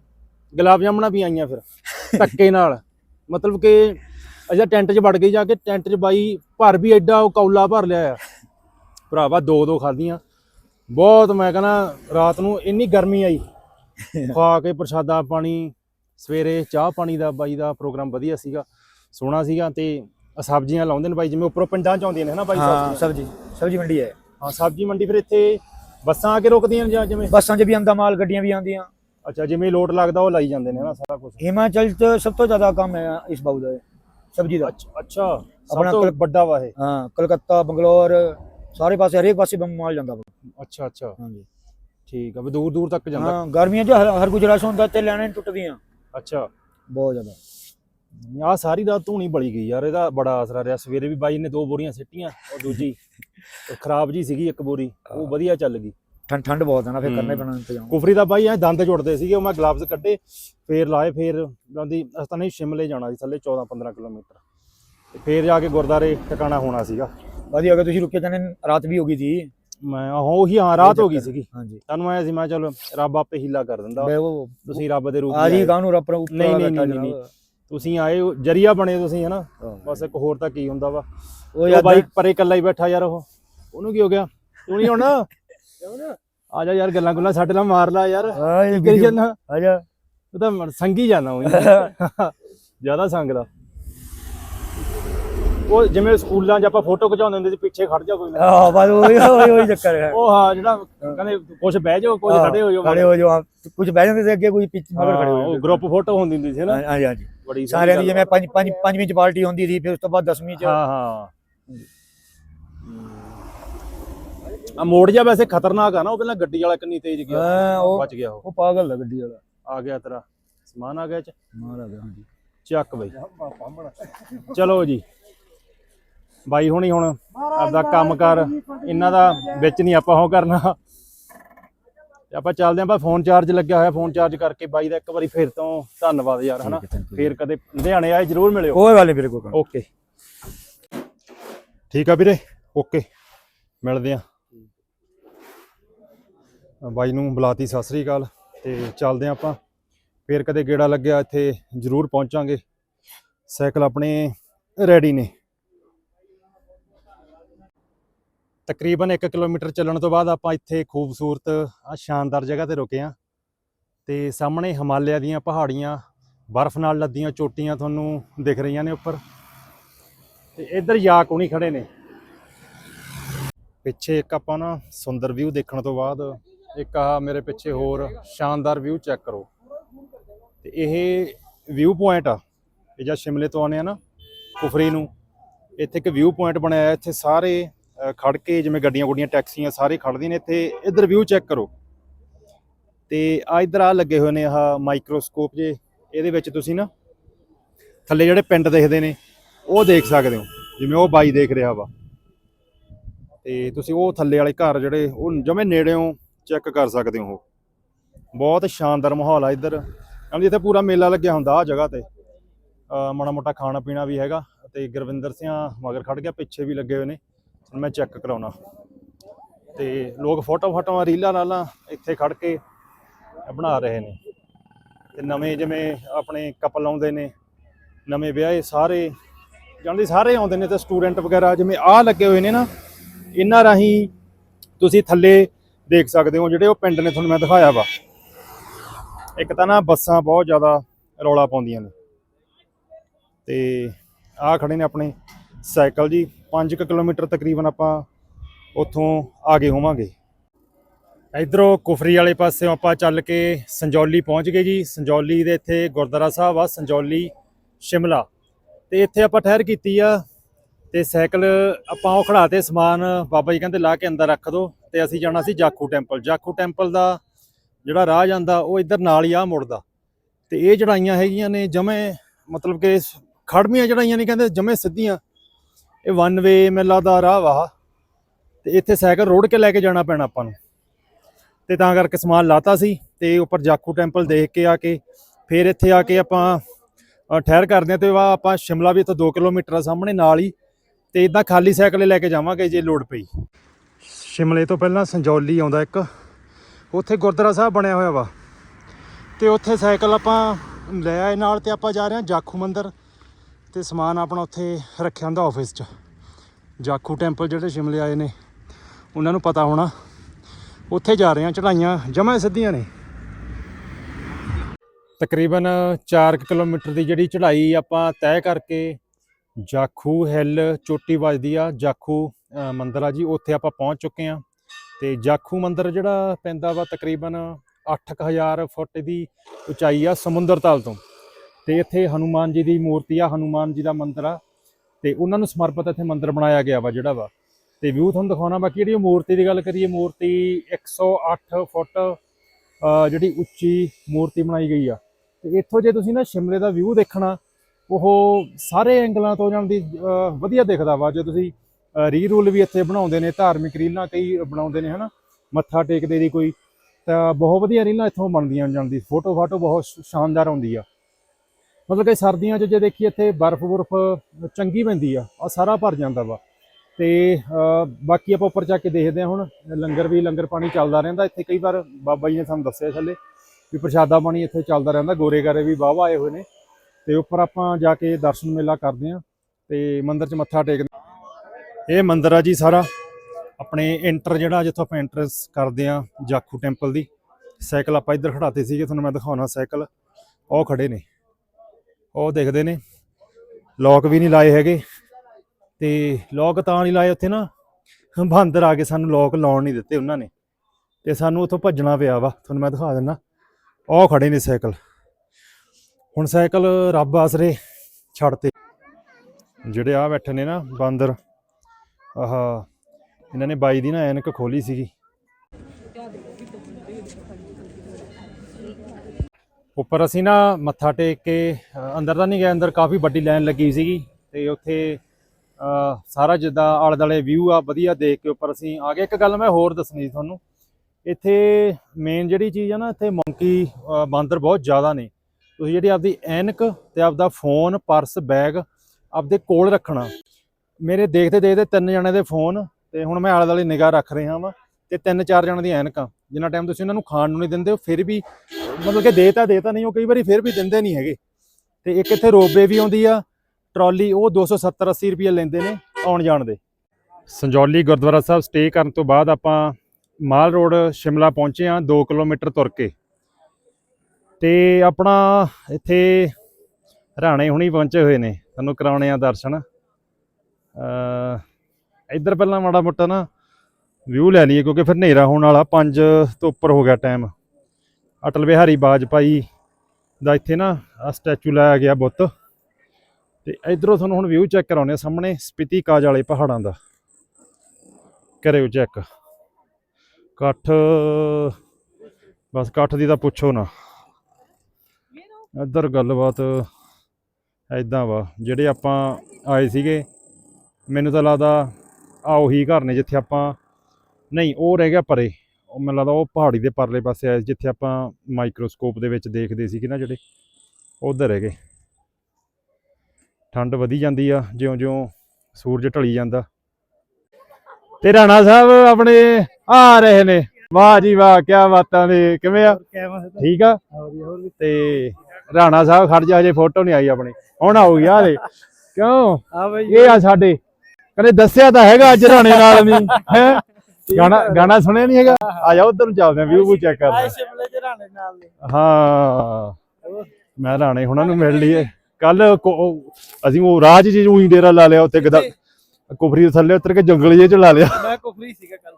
ਗੁਲਾਬ ਜਾਮਣਾ ਵੀ ਆਈਆਂ ਫਿਰ ਧੱਕੇ ਨਾਲ। ਮਤਲਬ ਕਿ ਅਜਾ ਟੈਂਟ 'ਚ ਵੜ ਗਈ ਜਾ ਕੇ ਟੈਂਟ 'ਚ ਬਾਈ ਭਰ ਵੀ ਐਡਾ ਉਹ ਕੌਲਾ ਭਰ ਲਿਆ ਆ। ਭਰਾਵਾ ਦੋ ਦੋ ਖਾਧੀਆਂ। ਬਹੁਤ ਮੈਂ ਕਹਿੰਦਾ ਰਾਤ ਨੂੰ ਇੰਨੀ ਗਰਮੀ ਆਈ। [LAUGHS] ਖਾ ਕੇ ਪ੍ਰਸ਼ਾਦਾ ਪਾਣੀ ਸਵੇਰੇ ਚਾਹ ਪਾਣੀ ਦਾ ਬਾਈ ਦਾ ਪ੍ਰੋਗਰਾਮ ਵਧੀਆ ਸੀਗਾ ਸੋਹਣਾ ਸੀਗਾ ਤੇ ਸਬਜ਼ੀਆਂ ਲਾਉਂਦੇ ਨੇ ਬਾਈ ਜਿਵੇਂ ਉੱਪਰੋਂ ਪਿੰਡਾਂ ਚ ਆਉਂਦੀਆਂ ਨੇ ਹਨਾ ਬਾਈ ਹਾਂ ਸਬਜੀ ਸਬਜੀ ਮੰਡੀ ਹੈ। ਹਾਂ ਸਬਜ਼ੀ ਮੰਡੀ ਫਿਰ ਇੱਥੇ ਬੱਸਾਂ ਆ ਕੇ ਰੁਕਦੀਆਂ ਨੇ ਜਾਂ ਜਿਵੇਂ? ਬੱਸਾਂ 'ਚ ਵੀ ਆਂਦਾ ਮਾਲ ਗੱਡੀਆਂ ਵੀ ਆਉਂਦੀਆਂ। ਅੱਛਾ ਜਿਵੇਂ ਲੋਟ ਲੱਗਦਾ ਉਹ ਲਾਈ ਜਾਂਦੇ ਨੇ ਹਨਾ ਸਾਰਾ ਕੁਝ ਹਿਮਾਚਲ 'ਚ ਸਭ ਤੋਂ ਜ਼ਿਆਦਾ ਕੰਮ ਹੈ ਇਸ ਬਾਉ ਦਾ ਸਬਜੀ ਦਾ। ਅੱਛਾ ਆਪਣਾ ਕਲ- ਵੱਡਾ ਵਾ ਇਹ। ਹਾਂ ਕਲਕੱਤਾ ਬੰਗਲੌਰ ਸਾਰੇ ਪਾਸੇ ਹਰੇਕ ਪਾਸੇ ਮਾਲ ਜਾਂਦਾ ਵਾ। ਅੱਛਾ ਅੱਛਾ। ਹਾਂਜੀ। ਠੀਕ ਆ ਵੀ ਦੂਰ ਦੂਰ ਤੱਕ ਜਾਂਦਾ। ਹਾਂ ਗਰਮੀਆਂ 'ਚ ਹਰ- ਹਰ ਕੁਝ ਰਸ਼ ਹੁੰਦਾ ਤੇ ਲੈਣੇ ਟੁੱਟਦੀਆਂ। ਅੱਛਾ। ਬਹੁਤ ਜ਼ਿਆਦਾ। ਆ ਸਾਰੀ ਰਾਤ ਧੂਣੀ ਬਲੀ ਗਈ ਯਾਰ ਇਹਦਾ ਬੜਾ ਆਸਰਾ ਰਿਹਾ। ਸਵੇਰੇ ਵੀ ਬਾਈ ਨੇ ਦੋ ਬੋਰੀਆਂ ਸਿੱਟੀਆਂ ਉਹ ਦੂਜੀ। [LAUGHS] ਖਰਾਬ ਜੀ ਸੀਗੀ ਇੱਕ ਬੋਰੀ ਉਹ ਵਧੀਆ ਚੱਲ ਗਈ। ਠੰਡ ਠੰਡ ਬਹੁਤ ਹੈ ਨਾ ਫਿਰ ਕਰਨਾ ਹੀ। ਪੈਣਾ ਇੰਤਜ਼ਾਮ। ਕੁਫਰੀ ਦਾ ਬਾਈ ਐ ਦੰਦ ਜੁੜਦੇ ਸੀਗੇ ਉਹ ਮੈਂ ਗਲਵਜ਼ ਕੱਢੇ ਫੇਰ ਲਾਏ ਫੇਰ ਜਾਂਦੀ ਅਸਤਾ ਨਹੀਂ ਸ਼ਿਮਲੇ ਜਾਣਾ ਸੀ ਥੱਲੇ 14 15 ਕਿਲੋਮੀਟਰ। ਤੇ ਫੇਰ ਜਾ ਕੇ ਗੁਰਦਾਰੇ ਟਿਕਾਣਾ ਹੋਣਾ ਸੀਗਾ। ਵਧੀਆ ਗਿਆ ਤੁਸੀਂ ਰੁਕੇ ਜਾਣੇ ਰਾਤ ਵੀ ਹੋ ਗਈ ਸੀ। ਮੈਂ ਆਹੋ ਉਹੀ ਹਾਂ ਰਾਤ ਹੋ ਗਈ ਸੀਗੀ। ਹਾਂਜੀ। ਤੁਹਾਨੂੰ ਐ ਸੀ ਮੈਂ ਚਲ ਰੱਬ ਆਪੇ ਹੀਲਾ ਕਰ ਦਿੰਦਾ। ਤੁਸੀਂ ਰੱਬ ਦੇ ਰੂਪ ਆ ਜੀ ਆਏ। ਗਾਂ ਨੂੰ ਰੱਬ ਉੱਪਰ ਨਹੀਂ, ਨਹੀਂ, ਨਹੀਂ। ਤੁਸੀਂ ਆਏ ਜਰੀਆ ਬਣੇ ਤੁਸੀਂ ਹਨਾ। ਬਸ ਇੱਕ ਹੋਰ ਤਾਂ ਕੀ ਹੁੰਦਾ ਵਾ। ਉਹ ਬਾਈ ਪਰੇ ਇਕੱਲਾ ਹੀ ਬੈਠਾ ਯਾਰ ਉਹ। ਉਹਨੂੰ ਕੀ ਹੋ ਗਿਆ? ਤੂੰ ਨਹੀਂ ਹੁਣ ਆ ਜਾ ਯਾਰ ਗੱਲਾਂ ਗੁੱਲਾਂ ਸਾਡੇ ਨਾਲ ਮਾਰ ਲਾ ਯਾਰ। ਆ ਇਹ ਕਰੀ ਜਾਂਦਾ? ਆ ਜਾ। ਉਹ ਤਾਂ ਮਰ- ਸੰਗੀ ਜਾਣਾ ਉਹ [LAUGHS] ਜ਼ਿਆਦਾ ਸੰਗਦਾ ਉਹ ਜਿਵੇਂ ਸਕੂਲਾਂ 'ਚ ਆਪਾਂ ਫੋਟੋ ਖਿਚਾਉਂਦੇ ਹੁੰਦੇ ਸੀ ਪਿੱਛੇ ਖੜ ਜਾ ਕੋਈ ਨਾ। ਆ ਬਸ ਉਹੀ ਉਹੀ ਉਹੀ ਚੱਕਰ ਹੈ। ਉਹ ਹਾਂ ਜਿਹੜਾ ਕਹਿੰਦੇ ਕੁਝ ਬਹਿ ਜਾਓ ਕੁਝ ਖੜੇ ਹੋ ਜਾਓ। ਖੜੇ ਹੋ ਜਾਓ ਕੁਝ ਬਹਿ ਜਾਂਦੇ ਸੀ ਅੱਗੇ ਕੋਈ ਪਿੱਛੇ ਮਗਰ ਖੜੇ ਹੋ ਹਾਂ, ਉਹ ਜਾਂਦੇ ਗਰੁੱਪ ਫੋਟੋ ਹੁੰਦੀ ਹੁੰਦੀ ਸੀ ਨਾ। ਹਾਂਜੀ ਹਾਂਜੀ। ਬੜੀ ਸੋਹਣੀ ਸਾਰਿਆਂ ਦੀ ਗੱਲ। ਜਿਵੇਂ ਪੰਜ ਪੰਜ ਪੰਜਵੀਂ ਚ ਪਾਰਟੀ ਹੁੰਦੀ ਸੀ ਫਿਰ ਉਸ ਤੋਂ ਬਾਅਦ 10ਵੀਂ ਚ। ਹਾਂ ਹਾਂ। ਆ ਮੋੜ ਜਾ ਵੈਸੇ ਖਤਰਨਾਕ ਆ ਨਾ ਉਹ ਪਹਿਲਾਂ ਗੱਡੀ ਵਾਲਾ ਕਿੰਨੀ ਤੇਜ਼ ਗਿਆ। ਹਾਂ, ਉਹ ਬਚ ਗਿਆ ਉਹ। ਉਹ ਪਾਗਲ ਹੈ ਗੱਡੀ ਵਾਲਾ। ਆ ਗਿਆ ਤੇਰਾ। ਸਮਾਨ ਆ ਗਿਆ ਚ। ਮਾਰ ਆ ਗਿਆ ਹਾਂਜੀ। ਚੱਕ ਬਈ। ਚਲੋ ਜੀ। ਬਾਈ ਹੁਣੀ ਹੁਣ ਆਪਦਾ ਕੰਮ ਕਰ। ਇਹਨਾਂ ਦਾ ਵਿੱਚ ਨਹੀਂ ਆਪਾਂ ਉਹ ਕਰਨਾ। ਤੇ ਆਪਾਂ ਚੱਲਦੇ ਆਂ ਬਾ ਫੋਨ ਚਾਰਜ ਲੱਗਿਆ ਹੋਇਆ ਫੋਨ ਚਾਰਜ ਕਰਕੇ ਬਾਈ ਦਾ ਇੱਕ ਵਾਰੀ ਫਿਰ ਤੋਂ ਧੰਨਵਾਦ ਯਾਰ ਹਨਾ। ਫੇਰ ਕਦੇ ਲੁਧਿਆਣੇ ਆਏ ਜਰੂਰ ਮਿਲਿਓ। ਕੋਈ ਗੱਲ ਨਹੀਂ ਵੀਰੇ ਕੋਈ। ਓਕੇ। ਠੀਕ ਆ ਵੀਰੇ। ਓਕੇ। ਮਿਲਦੇ ਆ। ਬਾਈ ਨੂੰ ਬੁਲਾਤੀ, ਸਤਿ ਸ੍ਰੀ ਅਕਾਲ। ਤੇ ਚੱਲਦੇ ਆ ਆਪਾਂ। ਫੇਰ ਕਦੇ ਗੇੜਾ ਲੱਗਿਆ, ਇੱਥੇ ਜ਼ਰੂਰ ਪਹੁੰਚਾਂਗੇ। ਸਾਈਕਲ ਆਪਣੇ ਰੈਡੀ ਨੇ। ਤਕਰੀਬਨ 1 ਕਿਲੋਮੀਟਰ ਚੱਲਣ ਤੋਂ ਬਾਅਦ ਆਪਾਂ ਇੱਥੇ ਖੂਬਸੂਰਤ ਆ ਸ਼ਾਨਦਾਰ ਜਗ੍ਹਾ ਤੇ ਰੁਕੇ ਆ ਤੇ ਸਾਹਮਣੇ ਹਿਮਾਲਿਆ ਦੀਆਂ ਪਹਾੜੀਆਂ, ਬਰਫ਼ ਨਾਲ ਲੱਦੀਆਂ ਚੋਟੀਆਂ ਤੁਹਾਨੂੰ ਦਿਖ ਰਹੀਆਂ ਨੇ ਉੱਪਰ। ਤੇ ਇੱਧਰ ਯਾਕੂਣੀ ਖੜੇ ਨੇ। ਪਿੱਛੇ ਇੱਕ ਆਪਾਂ ਨਾ ਸੁੰਦਰ ਵਿਊ ਦੇਖਣ ਤੋਂ ਬਾਅਦ ਇੱਕ ਆ ਮੇਰੇ ਪਿੱਛੇ ਹੋਰ ਸ਼ਾਨਦਾਰ ਵਿਊ ਚੈੱਕ ਕਰੋ। ਤੇ ਇਹ ਵਿਊ ਪੁਆਇੰਟ ਆ। ਇਹ ਜਾਂ ਸ਼ਿਮਲੇ ਤੋਂ ਆਨੇ ਆ ਨਾ ਕੁਫਰੀ ਨੂੰ ਇੱਥੇ ਇੱਕ ਵਿਊ ਪੁਆਇੰਟ ਬਣਾਇਆ ਇੱਥੇ ਸਾਰੇ ਅ, ਖੜ ਕੇ ਜਿਵੇਂ ਗੱਡੀਆਂ ਗੁੱਡੀਆਂ ਟੈਕਸੀਆਂ ਸਾਰੇ ਖੜਦੀਆਂ ਨੇ ਇੱਥੇ ਇੱਧਰ ਵਿਊ ਚੈੱਕ ਕਰੋ। ਤੇ ਆ ਇੱਧਰ ਆ ਲੱਗੇ ਹੋਏ ਨੇ ਆਹ ਮਾਈਕਰੋਸਕੋਪ ਜੇ ਇਹਦੇ ਵਿੱਚ ਤੁਸੀਂ ਨਾ ਥੱਲੇ ਜਿਹੜੇ ਪਿੰਡ ਦੇਖਦੇ ਨੇ ਉਹ ਦੇਖ ਸਕਦੇ ਹੋ ਜਿਵੇਂ ਉਹ ਬਾਈ ਦੇਖ ਰਿਹਾ ਵਾ। ਤੇ ਤੁਸੀਂ ਉਹ ਥੱਲੇ ਵਾਲੇ ਘਰ ਜਿਹੜੇ ਉਹ ਜਮੇ ਨੇੜਿਓਂ ਚੈੱਕ ਕਰ ਸਕਦੇ ਹੋ। ਬਹੁਤ ਸ਼ਾਨਦਾਰ ਮਾਹੌਲ ਆ ਇੱਧਰ। ਕਹਿੰਦੇ ਇੱਥੇ ਪੂਰਾ ਮੇਲਾ ਲੱਗਿਆ ਹੁੰਦਾ ਆ ਜਗ੍ਹਾ ਤੇ। ਮਾੜਾ ਮੋਟਾ ਖਾਣਾ ਪੀਣਾ ਵੀ ਹੈਗਾ ਤੇ ਗੁਰਵਿੰਦਰ ਸਿੰਘ ਮਗਰ ਖੜ ਗਿਆ, ਪਿੱਛੇ ਵੀ ਲੱਗੇ ਹੋਏ ਨੇ। ਮੈਂ ਚੈੱਕ ਕਰਾਉਣਾ। ਤੇ ਲੋਕ ਫੋਟੋ ਫੋਟੋਆਂ, ਰੀਲਾਂ ਰਾਲਾਂ ਇੱਥੇ ਖੜ ਕੇ ਬਣਾ ਰਹੇ ਨੇ। ਤੇ ਨਵੇਂ ਜਿਵੇਂ ਆਪਣੇ ਕਪਲ ਆਉਂਦੇ ਨੇ, ਨਵੇਂ ਵਿਆਹੇ ਸਾਰੇ, ਜਾਂਦੇ ਸਾਰੇ ਆਉਂਦੇ ਨੇ ਤੇ ਸਟੂਡੈਂਟ ਵਗੈਰਾ ਜਿਵੇਂ ਆਹ ਲੱਗੇ ਹੋਏ ਨੇ ਨਾ, ਇਹਨਾਂ ਰਾਹੀਂ ਤੁਸੀਂ ਥੱਲੇ ਦੇਖ ਸਕਦੇ ਹੋ ਜਿਹੜੇ ਉਹ ਪਿੰਡ ਨੇ ਤੁਹਾਨੂੰ ਮੈਂ ਦਿਖਾਇਆ ਵਾ। ਇੱਕ ਤਾਂ ਨਾ ਬੱਸਾਂ ਬਹੁਤ ਜ਼ਿਆਦਾ ਰੌਲਾ ਪਾਉਂਦੀਆਂ ਨੇ। ਤੇ ਆਹ ਖੜੇ ਨੇ ਆਪਣੇ ਸਾਈਕਲ ਜੀ 5 ਕਿਲੋਮੀਟਰ ਤਕਰੀਬਨ ਆਪਾਂ ਉੱਥੋਂ ਆ ਗਏ ਹੋਵਾਂਗੇ। ਇਧਰੋਂ ਕੁਫਰੀ ਵਾਲੇ ਪਾਸਿਓਂ ਆਪਾਂ ਚੱਲ ਕੇ ਸੰਜੌਲੀ ਪਹੁੰਚ ਗਏ ਜੀ। ਸੰਜੌਲੀ ਦੇ ਇੱਥੇ ਗੁਰਦੁਆਰਾ ਸਾਹਿਬ ਆ, ਸੰਜੌਲੀ, ਸ਼ਿਮਲਾ। ਤੇ ਇੱਥੇ ਆਪਾਂ ਠਹਿਰ ਕੀਤੀ ਆ ਤੇ ਸਾਈਕਲ ਆਪਾਂ ਉਹ ਖੜਾਤੇ ਸਮਾਨ, ਬਾਬਾ ਜੀ ਕਹਿੰਦੇ ਲਾ ਕੇ ਅੰਦਰ ਰੱਖ ਦੋ, ਤੇ ਅਸੀਂ ਜਾਣਾ ਸੀ ਜਾਖੂ ਟੈਂਪਲ। ਜਾਖੂ ਟੈਂਪਲ ਦਾ ਜਿਹੜਾ ਰਾਹ ਜਾਂਦਾ, ਉਹ ਇੱਧਰ ਨਾਲ ਹੀ ਆ ਮੁੜਦਾ। ਤੇ ਇਹ ਚੜਾਈਆਂ ਹੈਗੀਆਂ ਨੇ, ਜਮੇ ਮਤਲਬ ਕਿ ਸ- ਖੜਮੀਆਂ ਚੜਾਈਆਂ ਨਹੀਂ ਕਹਿੰਦੇ, ਜਮੇ ਸਿੱਧੀਆਂ। ਇਹ ਵਨ ਵੇ ਮੇਲਾ ਦਾ ਰਾਹ ਵਾ। ਤੇ ਇੱਥੇ ਸਾਈਕਲ ਰੋੜ ਕੇ ਲੈ ਕੇ ਜਾਣਾ ਪੈਣਾ ਆਪਾਂ ਨੂੰ। ਤੇ ਤਾਂ ਕਰਕੇ ਸਮਾਨ ਲਾਤਾ ਸੀ, ਤੇ ਉੱਪਰ ਜਾਖੂ ਟੈਂਪਲ ਦੇਖ ਕੇ ਆ ਕੇ, ਫਿਰ ਇੱਥੇ ਆ ਕੇ ਆਪਾਂ ਠਹਿਰ ਕਰਦੇ ਹਾਂ ਤੇ ਵਾ ਆਪਾਂ ਸ਼ਿਮਲਾ ਵੀ ਇੱਥੋਂ 2 ਕਿਲੋਮੀਟਰ ਆ ਸਾਹਮਣੇ ਨਾਲ ਹੀ। ਤੇ ਇਦਾਂ ਖਾਲੀ ਸਾਈਕਲ ਲੈ ਕੇ ਜਾਵਾਂਗੇ ਜੇ ਲੋੜ ਪਈ। ਸ਼ਿਮਲੇ ਤੋਂ ਪਹਿਲਾਂ ਸੰਜੌਲੀ ਆਉਂਦਾ ਇੱਕ। ਉੱਥੇ ਗੁਰਦੁਆਰਾ ਸਾਹਿਬ ਬਣਿਆ ਹੋਇਆ ਵਾ। ਤੇ ਉੱਥੇ ਸਾਈਕਲ ਆਪਾਂ ਲੈ ਆਏ ਨਾਲ ਤੇ ਆਪਾਂ ਜਾ ਰਹੇ ਹਾਂ ਜਾਖੂ ਮੰਦਿਰ। ਤੇ ਸਮਾਨ ਆਪਣਾ ਉੱਥੇ ਰੱਖਿਆ ਹੁੰਦਾ ਆਫਿਸ 'ਚ। ਜਾਖੂ ਟੈਂਪਲ ਜਿਹੜੇ ਸ਼ਿਮਲੇ ਆਏ ਨੇ ਉਹਨਾਂ ਨੂੰ ਪਤਾ ਹੋਣਾ। ਉੱਥੇ ਜਾ ਰਹੇ ਹਾਂ ਚੜਾਈਆਂ ਜਮਾਂ ਸਿੱਧੀਆਂ ਨੇ। ਤਕਰੀਬਨ 4 ਕਿਲੋਮੀਟਰ ਦੀ ਜਿਹੜੀ ਚੜ੍ਹਾਈ ਆਪਾਂ ਤੈਅ ਕਰਕੇ ਜਾਖੂ ਹਿੱਲ ਚੋਟੀ ਵੱਜਦੀ ਆ ਜਾਖੂ ਅ, ਮੰਦਿਰ ਆ ਜੀ ਉੱਥੇ ਆਪਾਂ ਪਹੁੰਚ ਚੁੱਕੇ ਆ ਤੇ ਜਾਖੂ ਮੰਦਿਰ ਜਿਹੜਾ ਪੈਂਦਾ ਵਾ ਤਕਰੀਬਨ 8000 ਫੁੱਟ ਦੀ ਉਚਾਈ ਆ ਸਮੁੰਦਰ ਤਲ ਤੋਂ। ਤੇ ਇੱਥੇ ਹਨੂਮਾਨ ਜੀ ਦੀ ਮੂਰਤੀ ਆ ਹਨੂਮਾਨ ਜੀ ਦਾ ਮੰਦਿਰ ਆ। ਤੇ ਉਹਨਾਂ ਨੂੰ ਸਮਰਪਿਤ ਇੱਥੇ ਮੰਦਿਰ ਬਣਾਇਆ ਗਿਆ ਵਾ ਜਿਹੜਾ ਵਾ। ਤੇ ਵਿਊ ਤੁਹਾਨੂੰ ਦਿਖਾਉਣਾ ਬਾਕੀ ਜਿਹੜੀ ਉਹ ਮੂਰਤੀ ਦੀ ਗੱਲ ਕਰੀਏ ਮੂਰਤੀ 108 ਫੁੱਟ ਜਿਹੜੀ ਉੱਚੀ ਮੂਰਤੀ ਬਣਾਈ ਗਈ ਆ। ਤੇ ਇੱਥੋਂ ਜੇ ਤੁਸੀਂ ਨਾ ਸ਼ਿਮਲੇ ਦਾ ਵਿਊ ਦੇਖਣਾ ਉਹ ਸਾਰੇ ਐਂਗਲਾਂ ਤੋਂ ਜਾਣ ਦੀ ਵਧੀਆ ਦਿਖਦਾ ਵਾ। ਜੇ ਤੁਸੀਂ ਰੀ ਰੂਲ ਵੀ ਇੱਥੇ ਬਣਾਉਂਦੇ ਨੇ, ਧਾਰਮਿਕ ਰੀਲਾਂ ਕਈ ਬਣਾਉਂਦੇ ਨੇ, ਹਨਾ? ਮੱਥਾ ਟੇਕਦੇ ਦੀ ਕੋਈ। ਤਾਂ ਬਹੁਤ ਵਧੀਆ ਰੀਲਾਂ ਇੱਥੋਂ ਬਣਦੀਆਂ ਜਾਂਦੀ ਫੋਟੋ ਫਾਟੋ ਬਹੁਤ ਸ਼- ਸ਼ਾਨਦਾਰ ਆਉਂਦੀ ਆ। ਮਤਲਬ ਕਿ ਸਰਦੀਆਂ 'ਚ ਜੇ ਦੇਖੀ ਇੱਥੇ ਬਰਫ਼ ਬੁਰਫ ਚੰਗੀ ਪੈਂਦੀ ਆ ਆ ਸਾਰਾ ਭਰ ਜਾਂਦਾ ਵਾ। ਤੇ ਬਾਕੀ ਆਪਾਂ ਉੱਪਰ ਜਾ ਕੇ ਦੇਖਦੇ ਹਾਂ ਹੁਣ। ਲੰਗਰ ਵੀ ਲੰਗਰ ਪਾਣੀ ਚੱਲਦਾ ਰਹਿੰਦਾ। ਇੱਥੇ ਕਈ ਵਾਰ ਬਾਬਾ ਜੀ ਨੇ ਸਾਨੂੰ ਦੱਸਿਆ ਥੱਲੇ ਵੀ ਪ੍ਰਸ਼ਾਦਾ ਪਾਣੀ ਇੱਥੇ ਚੱਲਦਾ ਰਹਿੰਦਾ। ਗੋਰੇ ਗਾਰੇ ਵੀ ਵਾਹਵਾ ਆਏ ਹੋਏ ਨੇ। ਤੇ ਉੱਪਰ ਆਪਾਂ ਜਾ ਕੇ ਦਰਸ਼ਨ ਮੇਲਾ ਕਰਦੇ ਹਾਂ ਤੇ ਮੰਦਿਰ 'ਚ ਮੱਥਾ ਟੇਕਦੇ ਇਹ ਮੰਦਿਰ ਆ ਜੀ ਸਾਰਾ। ਆਪਣੇ ਐਂਟਰ ਜਿਹੜਾ ਜਿੱਥੋਂ ਆਪਾਂ ਐਂਟਰੈਂਸ ਕਰਦੇ ਆ ਜਾਖੂ ਟੈਂਪਲ ਦੀ। ਸਾਈਕਲ ਆਪਾਂ ਇੱਧਰ ਖੜਾਤੇ ਸੀਗੇ, ਤੁਹਾਨੂੰ ਮੈਂ ਦਿਖਾਉਣਾ ਸਾਈਕਲ। ਉਹ ਖੜੇ ਨੇ। ਉਹ ਦੇਖਦੇ ਨੇ। ਲੋਕ ਵੀ ਨਹੀਂ ਲਾਏ ਹੈਗੇ। ਤੇ ਲੋਕ ਤਾਂ ਨਹੀਂ ਲਾਏ ਉੱਥੇ ਨਾ। ਬਾਂਦਰ ਆ ਕੇ ਸਾਨੂੰ ਲੋਕ ਲਾਉਣ ਨਹੀਂ ਦਿੱਤੇ ਉਹਨਾਂ ਨੇ। ਤੇ ਸਾਨੂੰ ਉੱਥੋਂ ਭੱਜਣਾ ਪਿਆ ਵਾ। ਤੁਹਾਨੂੰ ਮੈਂ ਦਿਖਾ ਦਿੰਦਾ। ਉਹ ਖੜੇ ਨੇ ਸਾਈਕਲ। ਹੁਣ ਸਾਈਕਲ ਰੱਬ ਆਸਰੇ ਛੱਡਤੇ। ਜਿਹੜੇ ਆ ਬੈਠੇ ਨੇ ਨਾ ਬਾਂਦਰ, ਆਹ, ਇਹਨਾਂ ਨੇ ਬਾਈ ਦੀ ਨਾ ਐਨਕ ਖੋਲੀ ਸੀਗੀ। ਉੱਪਰ ਅਸੀਂ ਨਾ ਮੱਥਾ ਟੇਕ ਕੇ ਅੰਦਰ ਤਾਂ ਨਹੀਂ ਗਏ, ਅੰਦਰ ਕਾਫੀ ਵੱਡੀ ਲਾਈਨ ਲੱਗੀ ਸੀਗੀ ਤੇ ਉੱਥੇ ਸਾਰਾ ਜਿੱਦਾਂ ਆਲੇ ਦੁਆਲੇ ਵਿਊ ਆ, ਵਧੀਆ ਦੇਖ ਕੇ ਉੱਪਰ ਅਸੀਂ ਆ ਗਏ। ਇੱਕ ਗੱਲ ਮੈਂ ਹੋਰ ਦੱਸਣੀ ਸੀ ਤੁਹਾਨੂੰ, ਇੱਥੇ ਮੇਨ ਜਿਹੜੀ ਚੀਜ਼ ਆ ਨਾ, ਇੱਥੇ ਮੰਕੀ ਬਾਂਦਰ ਬਹੁਤ ਜ਼ਿਆਦਾ ਨੇ। ਤੁਸੀਂ ਜਿਹੜੀ ਆਪਦੀ ਐਨਕ ਤੇ ਆਪਦਾ ਫੋਨ, ਪਰਸ, ਬੈਗ ਆਪਦੇ ਕੋਲ ਰੱਖਣਾ। ਮੇਰੇ ਦੇਖਦੇ ਦੇਖਦੇ ਤਿੰਨ ਜਣੇ ਦੇ ਫੋਨ ਤੇ ਹੁਣ ਮੈਂ ਆਲੇ ਦੁਆਲੇ ਨਿਗਾਹ ਰੱਖ ਰਿਹਾ ਵਾਂ ਤੇ ਤਿੰਨ ਚਾਰ ਜਣੇ ਦੀਆਂ ਐਨਕਾਂ। ਜਿੰਨਾ ਟਾਈਮ ਤੁਸੀਂ ਉਹਨਾਂ ਨੂੰ ਖਾਣ ਨੂੰ ਨਹੀਂ ਦਿੰਦੇ, ਉਹ ਫਿਰ ਵੀ ਮਤਲਬ ਕਿ ਦੇਤਾ ਦੇਤਾ ਨਹੀਂ, ਉਹ ਕਈ ਵਾਰੀ ਫਿਰ ਵੀ ਦਿੰਦੇ ਨਹੀਂ ਹੈਗੇ। ਤੇ ਇੱਕ ਇੱਥੇ ਰੋਬੇ ਵੀ ਆਉਂਦੀ ਆ, ਟਰਾਲੀ, ਉਹ 270 80 ਰੁਪਏ ਲੈਂਦੇ ਨੇ ਆਉਣ ਜਾਣ ਦੇ। ਸੰਜੌਲੀ ਗੁਰਦੁਆਰਾ ਸਾਹਿਬ ਸਟੇ ਕਰਨ ਤੋਂ ਬਾਅਦ ਆਪਾਂ ਮਾਲ ਰੋਡ ਸ਼ਿਮਲਾ ਪਹੁੰਚੇ ਆ 2 ਕਿਲੋਮੀਟਰ ਤੁਰ ਕੇ। ਤੇ ਆਪਣਾ ਇੱਥੇ ਹਰਿਆਣੇ ਹੁਣੀ ਪਹੁੰਚੇ ਹੋਏ ਨੇ, ਤੁਹਾਨੂੰ ਕਰਾਉਣੇ ਆ ਦਰਸ਼ਨ। ਅ ਇੱਧਰ ਪਹਿਲਾਂ ਮਾੜਾ ਮੋਟਾ ਨਾ ਵਿਊ ਲੈ ਲਈਏ, ਕਿਉਂਕਿ ਫਿਰ ਹਨੇਰਾ ਹੋਣ ਵਾਲਾ 5 ਤੋਂ ਉੱਪਰ ਹੋ ਗਿਆ ਟਾਈਮ ਅਟਲ ਬਿਹਾਰੀ ਵਾਜਪਾਈ ਦਾ ਇੱਥੇ ਨਾ ਆ ਸਟੈਚੂ ਲਾਇਆ ਗਿਆ ਬੁੱਤ। ਤੇ ਇਧਰੋਂ ਤੁਹਾਨੂੰ ਹੁਣ ਵਿਊ ਚੈੱਕ ਕਰਾਉਣੇ ਆ, ਸਾਹਮਣੇ ਸਪਿਤੀ ਕਾਜ ਵਾਲੇ ਪਹਾੜਾਂ ਦਾ। ਕਰਿਓ ਚੈੱਕ ਇਕੱਠ ਬਸ ਇਕੱਠ ਦੀ ਤਾਂ ਪੁੱਛੋ ਨਾ। ਇੱਧਰ ਗੱਲਬਾਤ ਐਦਾਂ ਵਾ ਜਿਹੜੇ ਆਪਾਂ ਆਏ ਸੀਗੇ ਮੈਨੂੰ ਤਾਂ ਲੱਗਦਾ ਆ ਉਹੀ ਘਰ ਨੇ ਜਿੱਥੇ ਆਪਾਂ ਨਹੀਂ ਉਹ ਰਹਿ ਗਿਆ ਪਰੇ। ਉਹ ਮੈਨੂੰ ਲੱਗਦਾ ਉਹ ਪਹਾੜੀ ਦੇ ਪਰਲੇ ਪਾਸੇ ਆਏ ਸੀ, ਜਿੱਥੇ ਆਪਾਂ ਮਾਈਕਰੋਸਕੋਪ ਦੇ ਵਿੱਚ ਦੇਖਦੇ ਸੀਗੇ ਨਾ ਜਿਹੜੇ ਉਧਰ ਰਹਿ ਗਏ ਠੰਡ ਵਧੀ ਜਾਂਦੀ ਆ ਜਿਉਂ-ਜਿਉਂ ਸੂਰਜ ਢਲੀ ਜਾਂਦਾ। ਤੇ ਰਾਣਾ ਸਾਹਿਬ ਆਪਣੇ ਆ ਰਹੇ ਨੇ। ਵਾਹ ਜੀ ਵਾਹ ਕੀ ਬਾਤਾਂ ਨੇ ਕਿਵੇਂ ਆ? ਠੀਕ ਆ? ਤੇ ਰਾਣਾ ਸਾਹਿਬ ਖੜ ਜਾ ਹਜੇ ਫੋਟੋ ਨਹੀਂ ਆਈ ਆਪਣੀ। ਹੁਣ ਆਊਗੀ ਆ ਦੇ ਕਿਉਂ? ਆ ਬਈ। ਇਹ ਆ ਸਾਡੇ। ਕਦੇ ਦੱਸਿਆ ਤਾਂ ਹੈਗਾ ਅੱਜ ਰਾਣੇ ਨਾਲ ਵੀ। ਹੈ? ਗਾਣਾ ਗਾਣਾ ਸੁਣਿਆ ਨਹੀਂ ਹੈਗਾ? ਆ ਜਾ ਉਧਰ ਨੂੰ ਚੱਲਦੇ ਆ ਵੀਊ ਵੀ ਚੈੱਕ ਕਰਦੇ ਆ ਸ਼ਿਮਲੇ ਚ ਰਾਣੇ ਨਾਲ ਹਾਂ। ਮੈਂ ਰਾਣੇ ਹੁਣਾਂ ਨੂੰ ਮਿਲ ਲਈਏ। ਕੱਲ ਅਸੀਂ ਉਹ ਰਾਜ ਜੀ ਉਹੀ ਡੇਰਾ ਲਾ ਲਿਆ ਉੱਥੇ ਗਦਾ ਕੁਫਰੀ ਦੇ ਥੱਲੇ ਉਤਰ ਕੇ ਜੰਗਲ ਜੇ ਚ ਲਾ ਲਿਆ। ਮੈਂ ਕੁਫਰੀ ਸੀਗਾ ਕੱਲ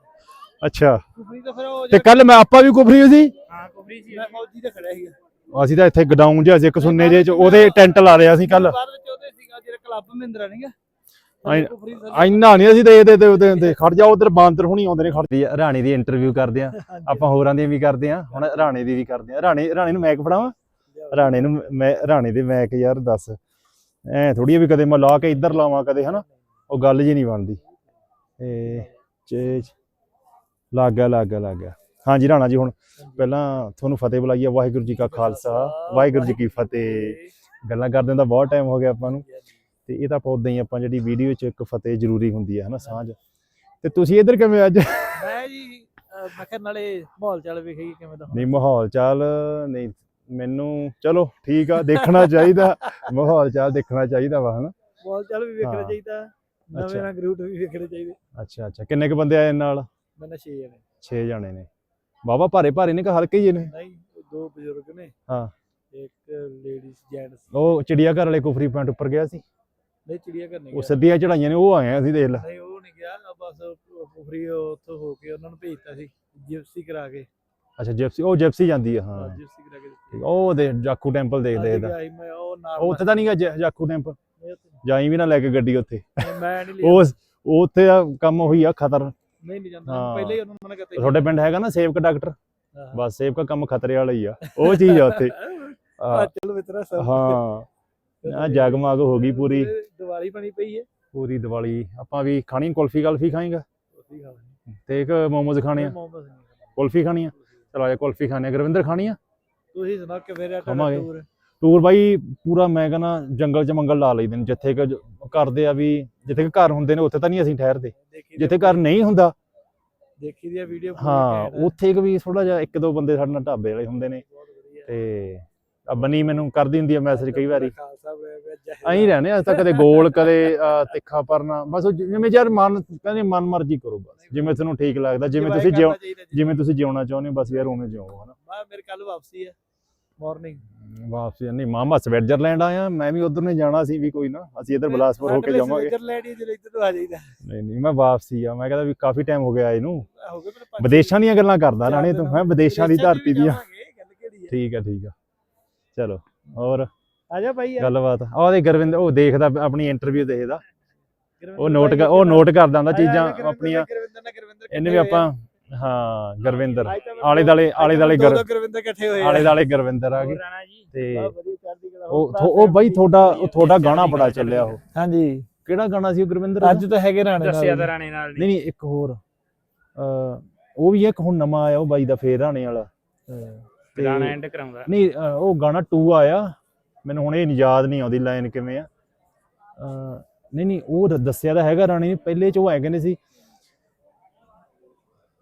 ਅੱਛਾ। ਕੁਫਰੀ ਤਾਂ ਫਿਰ ਉਹ ਤੇ ਕੱਲ ਮੈਂ ਆਪਾਂ ਵੀ ਕੁਫਰੀ ਸੀ? ਹਾਂ ਕੁਫਰੀ ਸੀ। ਮੈਂ ਫੌਜੀ ਤੇ ਖੜਿਆ ਸੀਗਾ। ਅਸੀਂ ਤਾਂ ਇੱਥੇ ਗਡਾਊਨ ਜਿਹਾ ਸੀ ਇੱਕ ਸੁੰਨੇ ਜੇ ਚ ਉਹਦੇ ਟੈਂਟ ਲਾ ਲਿਆ ਸੀ ਕੱਲ ਬਾਅਦ ਵਿੱਚ ਉਹਦੇ ਸੀਗਾ ਜਿਹੜਾ ਕਲੱਬ ਮਹਿੰਦਰਾ ਨਹੀਂ ਗਾ ਐ- ਇੰਨਾ ਨਹੀਂ ਅਸੀਂ ਦੇਖਦੇ ਤੇ ਉਹਦੇ ਤੇ ਖੜ ਜਾ ਉਧਰ ਬਾਂਦਰ ਹੁਣੀ ਆਉਂਦੇ ਨੇ ਖੜਦੀ ਰਾਣੀ ਦੀ ਇੰਟਰਵਿਊ ਕਰਦੇ ਆ। ਆਪਾਂ ਹੋਰਾਂ ਦੀ ਵੀ ਕਰਦੇ ਆ। ਹੁਣ ਰਾਣੇ ਦੀ ਵੀ ਕਰਦੇ ਆ। ਰਾਣੇ ਰਾਣੇ ਨੂੰ ਮੈਕ ਫੜਾਵਾਂ? ਰਾਣੇ ਨੂੰ ਮੈਂ ਰਾਣੇ ਦੇ ਮੈਕ ਯਾਰ ਦੱਸ ਐ ਥੋੜੀ ਵੀ ਕਦੇ ਮੈਂ ਲਾ ਕੇ ਇੱਧਰ ਲਾਵਾਂ ਕਦੇ ਹਨਾ? ਉਹ ਗੱਲ ਜੀ ਨਹੀਂ ਬਣਦੀ। ਏ ਚੇ ਲੱਗ ਗਿਆ ਲੱਗ ਗਿਆ ਲੱਗ ਗਿਆ। ਹਾਂਜੀ ਰਾਣਾ ਜੀ ਹੁਣ ਪਹਿਲਾਂ ਤੁਹਾਨੂੰ ਫਤਿਹ ਬੁਲਾਈਏ ਵਾਹਿਗੁਰੂ ਜੀ ਕਾ ਖਾਲਸਾ ਵਾਹਿਗੁਰੂ ਜੀ ਕੀ ਫਤਿਹ। ਗੱਲਾਂ ਕਰਦੇ ਦਾ ਬਹੁਤ ਟਾਈਮ ਹੋ ਗਿਆ ਆਪਾਂ ਨੂੰ। ਤੇ ਇਹ ਤਾਂ ਆਪਾਂ ਉਦਾਂ ਹੀ ਆਪਾਂ ਜਿਹੜੀ ਵੀਡੀਓ 'ਚ ਇੱਕ ਫਤਿਹ ਜ਼ਰੂਰੀ ਹੁੰਦੀ ਹੈ ਹਨਾ ਸਾਂਝ। ਤੇ ਤੁਸੀਂ ਇੱਧਰ ਕਿਵੇਂ ਅੱਜ? ਮੈਂ ਜੀ ਮੈਂ ਕਿਹਾ ਨਾਲੇ ਮਾਹੌਲ ਚਾਲ ਵੇਖੀਏ ਕਿਵੇਂ ਦਾ ਨਹੀਂ ਮਾਹੌਲ ਚਾਲ ਨਹੀਂ ਮੈਨੂੰ ਚਲੋ ਠੀਕ ਆ ਦੇਖਣਾ ਚਾਹੀਦਾ ਮਾਹੌਲ ਚਾਲ ਦੇਖਣਾ ਚਾਹੀਦਾ ਵਾ ਹਨਾ। ਮਾਹੌਲ ਚਾਲ ਵੀ ਵੇਖਣਾ। ਚਾਹੀਦਾ। ਨਵੇਂ ਰੰਗ ਰੂਟ ਵੀ ਵੇਖਣੇ ਚਾਹੀਦੇ। ਅੱਛਾ ਅੱਛਾ। ਕਿੰਨੇ ਕ ਬੰਦੇ ਆਏ ਨਾਲ? ਮੈਂ ਨਾ ਛੇ ਜਣੇ। 6 ਜਣੇ ਨੇ। ਬਾਬਾ ਭਾਰੇ ਭਾਰੇ ਨੇ ਕਿ ਹਲਕੇ ਹੀ ਨੇ ਨਹੀਂ ਦੋ ਬਜ਼ੁਰਗ ਨੇ। ਹਾਂ। ਇੱਕ ਲੇਡੀਜ਼ ਜੈਂਟਸ ਉਹ ਚਿੜੀਆ ਘਰ ਵਾਲੇ ਕੁਫਰੀ ਪੁਆਇੰਟ ਉੱਪਰ ਗਿਆ ਸੀ? ਨਹੀਂ ਚਿੜੀਆ ਘਰ ਨਹੀਂ ਉਹ ਗਿਆ। ਸਿੱਧੀਆਂ ਚੜਾਈਆਂ ਨੇ ਉਹ ਆਏ ਆ ਅਸੀਂ ਦੇਖ ਲੈ। ਨਹੀਂ ਉਹ ਨਹੀਂ ਗਿਆ। ਬਸ ਪੁਖਰੀ ਉੱਥੋਂ ਹੋ ਕੇ ਉਹਨਾਂ ਨੂੰ ਭੇਜਤਾ ਸੀ ਜਿਪਸੀ ਕਰਾ ਕੇ। ਅੱਛਾ ਜਿਪਸੀ ਉਹ ਜਿਪਸੀ ਜਾਂਦੀ ਆ ਹਾਂ। ਜਿਪਸੀ ਕਰਾ ਕੇ ਉਹ ਦੇ ਜਾਕੂ ਟੈਂਪਲ ਦੇਖਦਾ ਗਿਆ ਮੈਂ ਉਹ ਉੱਥੇ ਤਾਂ ਨਹੀਂ ਗਾ ਜਾਕੂ ਟੈਂਪਲ ਜਾਈ ਵੀ ਨਾ ਲੈ ਕੇ ਗੱਡੀ ਉੱਥੇ। ਮੈਂ ਨਹੀਂ ਲਿਆ। ਉਹ ਉਹ ਉੱਥੇ ਆ ਕੰਮ ਹੋਈ ਆ ਖਤਰ। ਨਹੀਂ ਨਹੀਂ ਜਾਂਦਾ। ਹਾਂ। ਪਹਿਲੇ ਹੀ ਉਹਨਾਂ ਨੂੰ ਮਨਾ ਕਰਤਾ ਤੁਹਾਡੇ ਪਿੰਡ ਹੈਗਾ ਨਾ ਸੇਵਕ ਡਾਕਟਰ? ਹਾਂ। ਬਸ ਸੇਵਕ ਕੰਮ ਖਤਰੇ ਵਾਲਾ ਹੀ ਆ। ਉਹ ਚੀਜ਼ ਆ ਉੱਥੇ। ਆ ਆ, ਚਲ ਮਿੱਤਰਾ ਸਭ ਹਾਂ। ਆ ਜਗਮਗ ਹੋ ਗਈ ਪੂਰੀ। ਦੀਵਾਲੀ ਬਣੀ ਪਈ ਹੈ ਪੂਰੀ ਦੀਵਾਲੀ। ਆਪਾਂ ਵੀ ਖਾਣੀ ਕੁਲਫੀ ਗਲਫੀ ਖਾਏਗਾ? ਖਾ ਲੈਣੀ ਤੇ ਇੱਕ ਮੋਮੋਜ਼ ਖਾਣੇ ਆ? ਖਾਣੇ। ਕੁਲਫੀ ਖਾਣੀ ਆ? ਚਲ ਆ ਜਾ ਕੁਲਫੀ ਖਾਣੇ ਆ। ਗੁਰਵਿੰਦਰ ਖਾਣੀ ਆ? ਤੁਸੀਂ ਸੁਣਾ ਕਿ ਫਿਰ ਖਾਵਾਂਗੇ। ਟੂਰ ਟੂਰ ਬਾਈ ਪੂਰਾ ਮੈਂ ਕਹਿੰਦਾ ਜੰਗਲ ਚ ਮੰਗਲ ਲਾ ਲਈਦੇ ਨੇ ਜਿੱਥੇ ਕਿ ਕਰਦੇ ਆ ਵੀ ਜਿੱਥੇ ਕਿ ਘਰ ਹੁੰਦੇ ਨੇ ਉੱਥੇ ਤਾਂ ਨਹੀਂ ਅਸੀਂ ਠਹਿਰਦੇ। ਜਿੱਥੇ ਘਰ ਨਹੀਂ ਹੁੰਦਾ। ਦੇਖੀ ਦੀ ਵੀਡੀਓ ਹਾਂ ਉੱਥੇ ਕਿ ਵੀ ਥੋੜਾ ਜਿਹਾ ਇੱਕ ਦੋ ਬੰਦੇ ਸਾਡੇ ਨਾਲ ਢਾਬੇ ਵਾਲੇ ਹੁੰਦੇ ਨੇ। ਤੇ ਆ ਬਨੀ ਮੈਨੂੰ ਕਰਦੀ ਹੁੰਦੀ ਆ ਮੈਸੇਜ ਕਈ ਵਾਰੀ। ਐਂ ਰਹਿੰਦੇ ਆ, ਅੱਜ ਤੱਕ ਕਦੇ ਗੋਲ ਕਦੇ ਅਹ, ਤਿੱਖਾ ਪਰਨਾ ਬਸ ਜਿਵੇਂ ਯਾਰ ਮਨ ਕਹਿੰਦੇ ਮਨ ਮਰਜ਼ੀ ਕਰੋ ਬਸ। ਜਿਵੇਂ ਤੁਹਾਨੂੰ ਠੀਕ ਲੱਗਦਾ ਜਿਵੇਂ ਤੁਸੀਂ ਜਿਵੇਂ ਤੁਸੀਂ ਜਿਉਣਾ ਚਾਹੁੰਦੇ ਹੋ ਬਸ ਯਾਰ ਉਵੇਂ ਜਿਉ ਹਨਾ। ਮੇਰੇ ਕੱਲ ਵਾਪਸੀ ਹੈ ਮਾਰਨਿੰਗ ਵਾਪਸ ਨਹੀਂ ਮਾਮਾ ਸਵਿਟਜ਼ਰਲੈਂਡ ਆਇਆ ਮੈਂ ਵੀ ਉਧਰ ਨੇ ਜਾਣਾ ਸੀ ਵੀ ਕੋਈ ਨਾ ਅਸੀਂ ਇੱਧਰ ਬਲਾਸਪੁਰ ਹੋ ਕੇ ਜਾਵਾਂਗੇ। ਸਵਿਟਜ਼ਰਲੈਂਡ ਹੀ ਜਿਹੜੇ ਇੱਧਰ ਤੋਂ ਆ ਜਾਈਦਾ। ਨਹੀਂ ਨਹੀਂ ਮੈਂ ਵਾਪਸੀ ਆ ਮੈਂ ਕਹਿੰਦਾ ਵੀ ਕਾਫੀ ਟਾਈਮ ਹੋ ਗਿਆ ਇਹਨੂੰ। ਵਿਦੇਸ਼ਾਂ ਦੀਆਂ ਗੱਲਾਂ ਕਰਦਾ ਰਾਣੇ ਤੂੰ ਹੈ ਵਿਦੇਸ਼ਾਂ ਦੀ ਧਰਤੀ ਦੀਆਂ। ਠੀਕ ਆ ਠੀਕ ਆ। ਚਲੋ ਹੋਰ? ਆ ਜਾ ਭਾਈ ਗੱਲਬਾਤ ਆ ਉਹਦੇ ਗੁਰਵਿੰਦਰ ਉਹ ਦੇਖਦਾ ਆਪਣੀ ਇੰਟਰਵਿਊ ਦੇਖਦਾ। ਉਹ ਨੋਟ ਉਹ ਨੋਟ ਕਰਦਾ ਹੁੰਦਾ ਚੀਜ਼ਾਂ ਆਪਣੀਆਂ। ਇਹਨੇ ਵੀ ਆਪਾਂ ਹਾਂ ਗੁਰਵਿੰਦਰ। ਆਲੇ ਦਾਲੇ ਆਲੇ ਦਾਲੇ ਗੁਰਵਿੰਦਰ ਇਕੱਠੇ ਹੋਏ ਆਲੇ ਦਾਲੇ ਗੁਰਵਿੰਦਰ ਆ ਗਏ। ਰਾਣਾ ਜੀ? ਤੇ ਉਹ ਉਹ ਬਾਈ ਤੁਹਾਡਾ ਉਹ ਤੁਹਾਡਾ ਗਾਣਾ ਬੜਾ ਚੱਲਿਆ ਉਹ। ਹਾਂਜੀ। ਕਿਹੜਾ ਗਾਣਾ ਸੀ ਉਹ ਗੁਰਵਿੰਦਰ? ਅੱਜ ਤਾਂ ਹੈਗੇ ਰਾਣੇ ਨਾਲ ਦੱਸਿਆ ਤਾਂ ਰਾਣੇ ਨਾਲ ਨਹੀਂ। ਨਹੀਂ ਇੱਕ ਹੋਰ। ਅ ਉਹ ਵੀ ਇੱਕ ਹੁਣ ਨਵਾਂ ਆਇਆ ਉਹ ਬਾਈ ਦਾ ਫੇਰ ਰਾਣੇ ਵਾਲਾ। ਤੇ- ਗਾਣਾ ਐਂਡ ਕਰਾਉਂਦਾ। ਨਹੀਂ ਉਹ ਗਾਣਾ 2 ਆਇਆ। ਮੈਨੂੰ ਹੁਣ ਇਹ ਨਹੀਂ ਯਾਦ ਨਹੀਂ ਆਉਂਦੀ ਲਾਈਨ ਕਿਵੇਂ ਆ। ਅ, ਨਹੀਂ ਨਹੀਂ ਉਹ ਦੱਸਿਆ ਤਾਂ ਹੈਗਾ ਰਾਣੇ ਨੇ। ਪਹਿਲੇ ਚ ਉਹ ਐ ਕਹਿੰਦੇ ਸੀ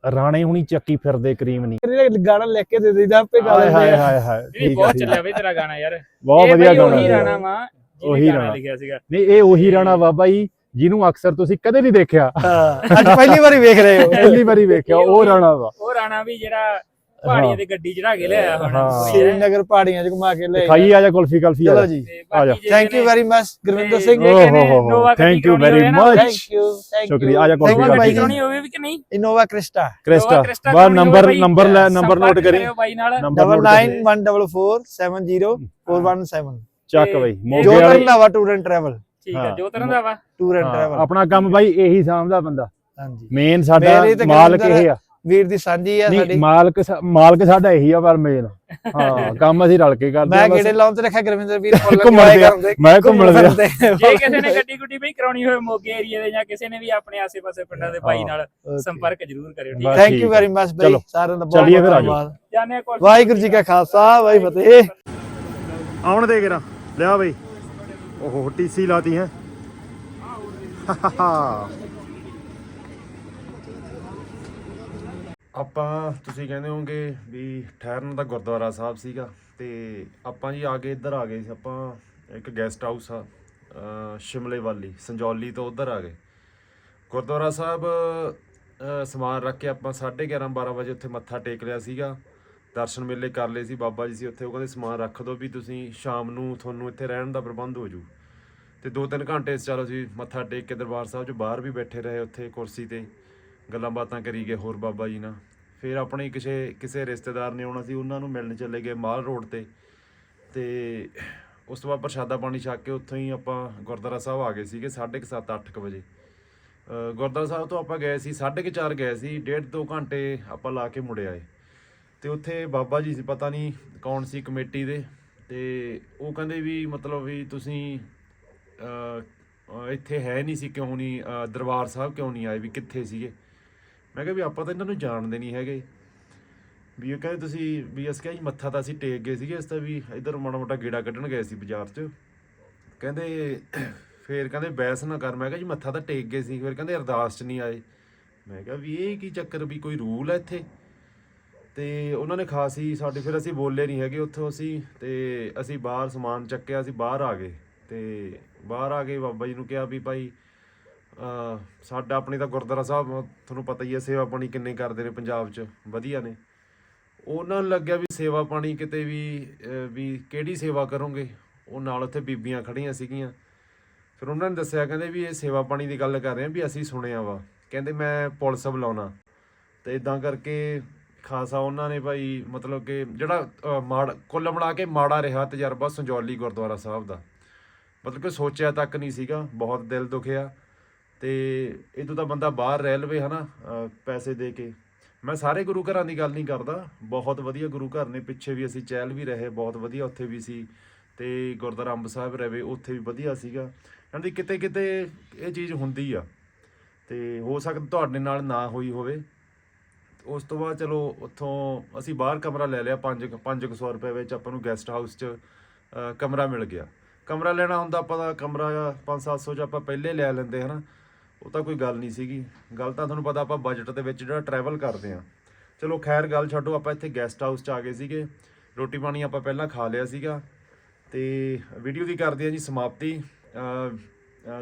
ਰਾਣੇ ਹੁਣੀ ਚੱਕੀ ਫਿਰਦੇ ਕਰੀਮ ਨਹੀਂ। ਗਾਣਾ ਲਿਖ ਕੇ ਦੇ ਦੇਈਦਾ ਆਪੇ ਗਾ ਹਾਏ ਲੈਂਦੇ ਹਾਏ ਆ। ਹਾਏ ਹਾਏ ਇਹ ਠੀਕ ਆ ਬਹੁਤ ਠੀਕ ਆ। ਚੱਲਿਆ ਬਈ ਤੇਰਾ ਗਾਣਾ ਯਾਰ। ਬਹੁਤ ਇਹ ਵਧੀਆ ਬਈ ਗਾਣਾ ਉਹੀ ਸੀ। ਰਾਣਾ ਵਾ ਉਹੀ ਗਾਣਾ ਰਾਣਾ। ਲਿਖਿਆ ਸੀਗਾ। ਨਹੀਂ ਇਹ ਉਹੀ ਰਾਣਾ ਬਾਬਾ ਜੀ ਜਿਹਨੂੰ ਅਕਸਰ ਤੁਸੀਂ ਕਦੇ ਨਹੀਂ ਦੇਖਿਆ। ਹਾਂ ਅੱਜ ਪਹਿਲੀ ਵਾਰੀ ਵੇਖ ਰਹੇ ਹੋ। ਪਹਿਲੀ ਵਾਰੀ ਵੇਖਿਆ ਉਹੀ- ਰਾਣਾ ਵਾ। ਉਹ ਰਾਣਾ ਵੀ ਜਿਹੜਾ ਪਹਾੜੀਆਂ ਤੇ ਗੱਡੀ ਚੜਾ ਕੇ ਲਿਆਇਆ ਹੁਣ। ਸ਼੍ਰੀਨਗਰ ਪਹਾੜੀਆਂ 'ਚ ਘੁਮਾ ਕੇ ਲੈ ਖਾਈ ਆ ਜਾ ਕੁਲਫੀ ਕਲਫੀ ਆ ਚਲੋ ਜਾ। ਜੀ ਆ ਜਾ। Thank you very much Gurvinder Singh ji thank you very much thank you ਸ਼ੁਕਰੀਆ। ਆ ਜਾ ਕੁਲਫੀ ਨੋਵਾ ਕਲਫੀ ਕਰਾਉਣੀ ਹੋਵੇ ਵੀ ਕਿ ਨਹੀਂ? ਇਨੋਵਾ ਕ੍ਰਿਸਟਾ ਕ੍ਰਿਸਟਾ ਕ੍ਰਿਸਟਾ ਬਾ ਨੰਬਰ ਨੰਬਰ ਲੈ ਨੰਬਰ ਨੋਟ ਕਰੀ। ਕਰਿਓ ਬਾਈ ਨਾਲ। ਨੰਬਰ ਚੱਕ ਬਈ ਜੋ ਮੋਗੇ ਜੋਤਰ ਵਾਲੀ। ਨਾਵਾ ਟੂਰ ਐਂਡ ਟਰੈਵਲ ਠੀਕ ਹਾਂ। ਜੋ ਤਰ੍ਹਾਂ ਦਾ ਵਾ ਟੂਰ ਐਂਡ ਟਰੈਵਲ ਆਪਣਾ ਕੰਮ ਬਾਈ ਇਹੀ ਸਾਂਭਦਾ ਬੰਦਾ। ਹਾਂਜੀ। ਮੇਨ ਸਾਡਾ ਮਾਲਕ ਇਹ ਆ। ਵੀਰ ਦੀ ਸਾਂਝੀ ਆ ਨਹੀਂ ਸਾਡੀ ਮਾਲਕ ਸਾ- ਮਾਲਕ ਸਾਡਾ ਇਹੀ ਆ ਪਰ ਮੇਨ ਹਾਂ [LAUGHS] ਕੰਮ ਅਸੀਂ ਰਲ ਕੇ ਕਰਦੇ ਮੈਂ ਬਸ। ਲਾਉਣ ਤੇ ਰੱਖਿਆ ਗੁਰਵਿੰਦਰ ਵੀਰ ਫੁੱਲ ਘੁੰਮਣ enjoy ਦੇ ਆ। ਕਰਦੇ ਮੈਂ ਘੁੰਮਣ ਦੇ ਆ। ਫਿਰਦੇ। ਜੇ ਕਿਸੇ ਨੇ ਗੱਡੀ ਗੁੱਡੀ ਬਈ ਕਰਾਉਣੀ ਹੋਵੇ ਮੋਗੇ ਏਰੀਆ ਦੇ ਜਾਂ ਕਿਸੇ ਨੇ ਵੀ ਆਪਣੇ ਆਸੇ-ਪਾਸੇ ਪਿੰਡਾਂ ਦੇ ਭਾਈ ਨਾਲ ਸੰਪਰਕ ਜ਼ਰੂਰ ਕਰਿਓ ਠੀਕ ਹੈ ਬਸ ਥੈਂਕ ਯੂ। ਵੈਰੀ ਮਚ ਬਈ ਚਲੋ। ਸਾਰਿਆਂ ਦਾ ਬਹੁਤ ਚੱਲੀਏ ਫਿਰ ਬਹੁਤ। ਧੰਨਵਾਦ ਜਾਣੇ ਕੋਲ ਵਾਹਿਗੁਰੂ ਜੀ ਕਾ ਖਾਲਸਾ ਵਾਹਿ ਫਤਿਹ ਆਉਣ ਦੇ ਗਰਾ ਲਿਆ ਬਈ ਓਹੋ ਟੀਸੀ ਲਾਤੀ ਹੈ ਆਪਾਂ, ਤੁਸੀਂ ਕਹਿੰਦੇ ਹੋਗੇ ਵੀ ਠਹਿਰਨ ਦਾ ਗੁਰਦੁਆਰਾ ਸਾਹਿਬ ਸੀਗਾ ਤੇ ਆਪਾਂ ਜੀ ਆ ਕੇ ਇੱਧਰ ਆ ਗਏ ਸੀ, ਆਪਾਂ ਇੱਕ ਗੈਸਟ ਹਾਊਸ ਆ ਸ਼ਿਮਲੇ ਵਾਲੀ, ਸੰਜੌਲੀ ਤੋਂ ਉੱਧਰ ਆ ਗਏ। ਗੁਰਦੁਆਰਾ ਸਾਹਿਬ ਸਮਾਨ ਰੱਖ ਕੇ ਆਪਾਂ 11:30 12 ਵਜੇ ਉੱਥੇ ਮੱਥਾ ਟੇਕ ਲਿਆ ਸੀਗਾ, ਦਰਸ਼ਨ ਮੇਲੇ ਕਰ ਲਏ ਸੀ ਬਾਬਾ ਜੀ ਸੀ ਉੱਥੇ, ਉਹ ਕਹਿੰਦੇ ਸਮਾਨ ਰੱਖ ਦਿਓ ਵੀ ਤੁਸੀਂ ਸ਼ਾਮ ਨੂੰ ਤੁਹਾਨੂੰ ਇੱਥੇ ਰਹਿਣ ਦਾ ਪ੍ਰਬੰਧ ਹੋ ਜੂ। ਤੇ 2-3 ਘੰਟੇ ਚਲੋ ਜੀ ਮੱਥਾ ਟੇਕ ਕੇ ਦਰਬਾਰ ਸਾਹਿਬ 'ਚ ਬਾਹਰ ਵੀ ਬੈਠੇ ਰਹੇ ਉੱਥੇ ਕੁਰਸੀ ਤੇ। ਗੱਲਾਂ ਬਾਤਾਂ ਕਰੀ ਗਏ ਹੋਰ ਬਾਬਾ ਜੀ ਨਾਲ। ਫਿਰ ਆਪਣੇ ਕਿਸੇ ਕਿਸੇ ਰਿਸ਼ਤੇਦਾਰ ਨੇ ਆਉਣਾ ਸੀ ਉਹਨਾਂ ਨੂੰ ਮਿਲਣ ਚਲੇ ਗਏ ਮਾਲ ਰੋਡ ਤੇ। ਤੇ ਉਸ ਤੋਂ ਬਾਅਦ ਪ੍ਰਸ਼ਾਦਾ ਪਾਣੀ ਛਕ ਕੇ ਉੱਥੋਂ ਹੀ ਆਪਾਂ ਗੁਰਦੁਆਰਾ ਸਾਹਿਬ ਆ ਗਏ ਸੀਗੇ 7:30 8:00 ਵਜੇ। ਗੁਰਦੁਆਰਾ ਸਾਹਿਬ ਤੋਂ ਆਪਾਂ ਗਏ ਸੀ 4:30 ਗਏ ਸੀ, ਡੇਢ ਦੋ ਘੰਟੇ ਆਪਾਂ ਲਾ ਕੇ ਮੁੜੇ ਆਏ। ਤੇ ਉੱਥੇ ਬਾਬਾ ਜੀ ਸੀ, ਪਤਾ ਨਹੀਂ ਕੌਣ ਸੀ ਕਮੇਟੀ ਦੇ। ਤੇ ਉਹ ਕਹਿੰਦੇ ਵੀ ਮਤਲਬ ਵੀ ਤੁਸੀਂ ਇੱਥੇ ਹੈ ਨਹੀਂ ਸੀ, ਕਿਉਂ ਨਹੀਂ ਦਰਬਾਰ ਸਾਹਿਬ ਕਿਉਂ ਨਹੀਂ ਆਏ, ਵੀ ਕਿੱਥੇ ਸੀਗੇ? ਮੈਂ ਕਿਹਾ ਵੀ ਆਪਾਂ ਤਾਂ ਇਹਨਾਂ ਨੂੰ ਜਾਣਦੇ ਨਹੀਂ ਹੈਗੇ। ਵੀ ਉਹ ਕਹਿੰਦੇ ਤੁਸੀਂ, ਵੀ ਅਸੀਂ ਕਿਹਾ ਜੀ ਮੱਥਾ ਤਾਂ ਅਸੀਂ ਟੇਕ ਗਏ ਸੀਗੇ, ਅਸੀਂ ਤਾਂ ਵੀ ਇਧਰ ਮਾੜਾ ਮੋਟਾ ਗੇੜਾ ਕੱਢਣ ਗਏ ਸੀ ਬਾਜ਼ਾਰ 'ਚ। ਕਹਿੰਦੇ, ਫੇਰ ਕਹਿੰਦੇ ਬੈਸ ਨਾ ਕਰ। ਮੈਂ ਕਿਹਾ ਜੀ ਮੱਥਾ ਤਾਂ ਟੇਕ ਗਏ ਸੀ। ਫਿਰ ਕਹਿੰਦੇ ਅਰਦਾਸ 'ਚ ਨਹੀਂ ਆਏ। ਮੈਂ ਕਿਹਾ ਵੀ ਇਹ ਕੀ ਚੱਕਰ ਵੀ ਕੋਈ ਰੂਲ ਹੈ ਇੱਥੇ? ਤੇ ਉਹਨਾਂ ਨੇ ਖਾਸੀ ਸਾਡੇ, ਫਿਰ ਅਸੀਂ ਬੋਲੇ ਨਹੀਂ ਹੈਗੇ ਉੱਥੋਂ ਅਸੀਂ। ਤੇ ਅਸੀਂ ਬਾਹਰ ਸਮਾਨ ਚੱਕਿਆ, ਅਸੀਂ ਬਾਹਰ ਆ ਗਏ। ਤੇ ਬਾਹਰ ਆ ਕੇ ਬਾਬਾ ਜੀ ਨੂੰ ਕਿਹਾ ਵੀ ਭਾਈ ਸਾਡਾ ਆਪਣੀ ਤਾਂ ਗੁਰਦੁਆਰਾ ਸਾਹਿਬ ਤੁਹਾਨੂੰ ਪਤਾ ਹੀ ਹੈ ਸੇਵਾ ਪਾਣੀ ਕਿੰਨੇ ਕਰਦੇ ਨੇ ਪੰਜਾਬ 'ਚ ਵਧੀਆ ਨੇ। ਉਹਨਾਂ ਨੂੰ ਲੱਗਿਆ ਵੀ ਸੇਵਾ ਪਾਣੀ ਕਿਤੇ ਵੀ ਵੀ ਕਿਹੜੀ ਸੇਵਾ ਕਰੋਗੇ? ਉਹ ਨਾਲ ਉੱਥੇ ਬੀਬੀਆਂ ਖੜੀਆਂ ਸੀਗੀਆਂ। ਫਿਰ ਉਹਨਾਂ ਨੇ ਦੱਸਿਆ ਕਹਿੰਦੇ ਵੀ ਇਹ ਸੇਵਾ ਪਾਣੀ ਦੀ ਗੱਲ ਕਰ ਰਹੇ ਆ ਵੀ ਅਸੀਂ ਸੁਣਿਆ ਵਾ। ਕਹਿੰਦੇ ਮੈਂ ਪੁਲਿਸ ਬੁਲਾਉਣਾ। ਤੇ ਇਦਾਂ ਕਰਕੇ ਖਾਸਾ ਉਹਨਾਂ ਨੇ ਭਾਈ ਮਤਲਬ ਕਿ ਜਿਹੜਾ ਅਹ, ਮਾੜ ਕੁੱਲ ਮਿਲਾ ਕੇ ਮਾੜਾ ਰਿਹਾ ਤਜਰਬਾ ਸੰਜੌਲੀ ਗੁਰਦੁਆਰਾ ਸਾਹਿਬ ਦਾ। ਮਤਲਬ ਕਿ ਸੋਚਿਆ ਤੱਕ ਨਹੀਂ ਸੀਗਾ ਬਹੁਤ ਦਿਲ ਦੁਖਿਆ। ਤੇ ਇਦੋਂ ਤਾਂ ਬੰਦਾ ਬਾਹਰ ਰਹਿ ਲਵੇ ਹਨਾ ਅਹ, ਪੈਸੇ ਦੇ ਕੇ। ਮੈਂ ਸਾਰੇ ਗੁਰੂ ਘਰਾਂ ਦੀ ਗੱਲ ਨਹੀਂ ਕਰਦਾ ਬਹੁਤ ਵਧੀਆ ਗੁਰੂ ਘਰ ਨੇ ਪਿੱਛੇ ਵੀ ਅਸੀਂ ਚਹਿਲ ਵੀ ਰਹੇ ਬਹੁਤ ਵਧੀਆ ਉੱਥੇ ਵੀ ਸੀ। ਤੇ ਗੁਰਦੁਆਰਾ ਅੰਬ ਸਾਹਿਬ ਰਹੇ ਉੱਥੇ ਵੀ ਵਧੀਆ ਸੀਗਾ। ਕਹਿੰਦੇ ਕਿਤੇ ਕਿਤੇ ਇਹ ਚੀਜ਼ ਹੁੰਦੀ ਆ। ਤੇ ਹੋ ਸਕਦਾ ਤੁਹਾਡੇ ਨਾਲ ਨਾ ਹੋਈ ਹੋਵੇ। ਉਸ ਤੋਂ ਬਾਅਦ ਚਲੋ ਉੱਥੋਂ ਅਸੀਂ ਬਾਹਰ ਕਮਰਾ ਲੈ ਲਿਆ 5 500 ਰੁਪਏ ਵਿੱਚ ਆਪਾਂ ਨੂੰ ਗੈਸਟ ਹਾਊਸ 'ਚ ਕਮਰਾ ਮਿਲ ਗਿਆ। ਕਮਰਾ ਲੈਣਾ ਹੁੰਦਾ ਆਪਾਂ ਦਾ ਕਮਰਾ 5-700 'ਚ ਆਪਾਂ ਪਹਿਲੇ ਲੈ ਲੈਂਦੇ ਹਨਾ। ਉਹ ਤਾਂ ਕੋਈ ਗੱਲ ਨਹੀਂ ਸੀਗੀ। ਗੱਲ ਤਾਂ ਤੁਹਾਨੂੰ ਪਤਾ ਆਪਾਂ ਬਜਟ ਦੇ ਵਿੱਚ ਜਿਹੜਾ ਟਰੈਵਲ ਕਰਦੇ ਆ ਚਲੋ ਖੈਰ ਗੱਲ ਛੱਡੋ, ਆਪਾਂ ਇੱਥੇ ਗੈਸਟ ਹਾਊਸ 'ਚ ਆ ਗਏ ਸੀਗੇ। ਰੋਟੀ ਪਾਣੀ ਆਪਾਂ ਪਹਿਲਾਂ ਖਾ ਲਿਆ ਸੀਗਾ। ਤੇ ਵੀਡੀਓ ਦੀ ਕਰਦੇ ਆ ਜੀ ਸਮਾਪਤੀ।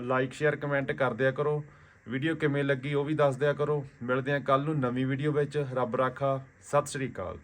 ਲਾਈਕ ਸ਼ੇਅਰ ਕਮੈਂਟ ਕਰ ਦਿਆ ਕਰੋ। ਵੀਡੀਓ ਕਿਵੇਂ ਲੱਗੀ ਉਹ ਵੀ ਦੱਸ ਦਿਆ ਕਰੋ। ਮਿਲਦੇ ਆ ਕੱਲ ਨੂੰ ਨਵੀਂ ਵੀਡੀਓ ਵਿੱਚ। ਰੱਬ ਰਾਖਾ। ਸਤਿ ਸ਼੍ਰੀ ਅਕਾਲ।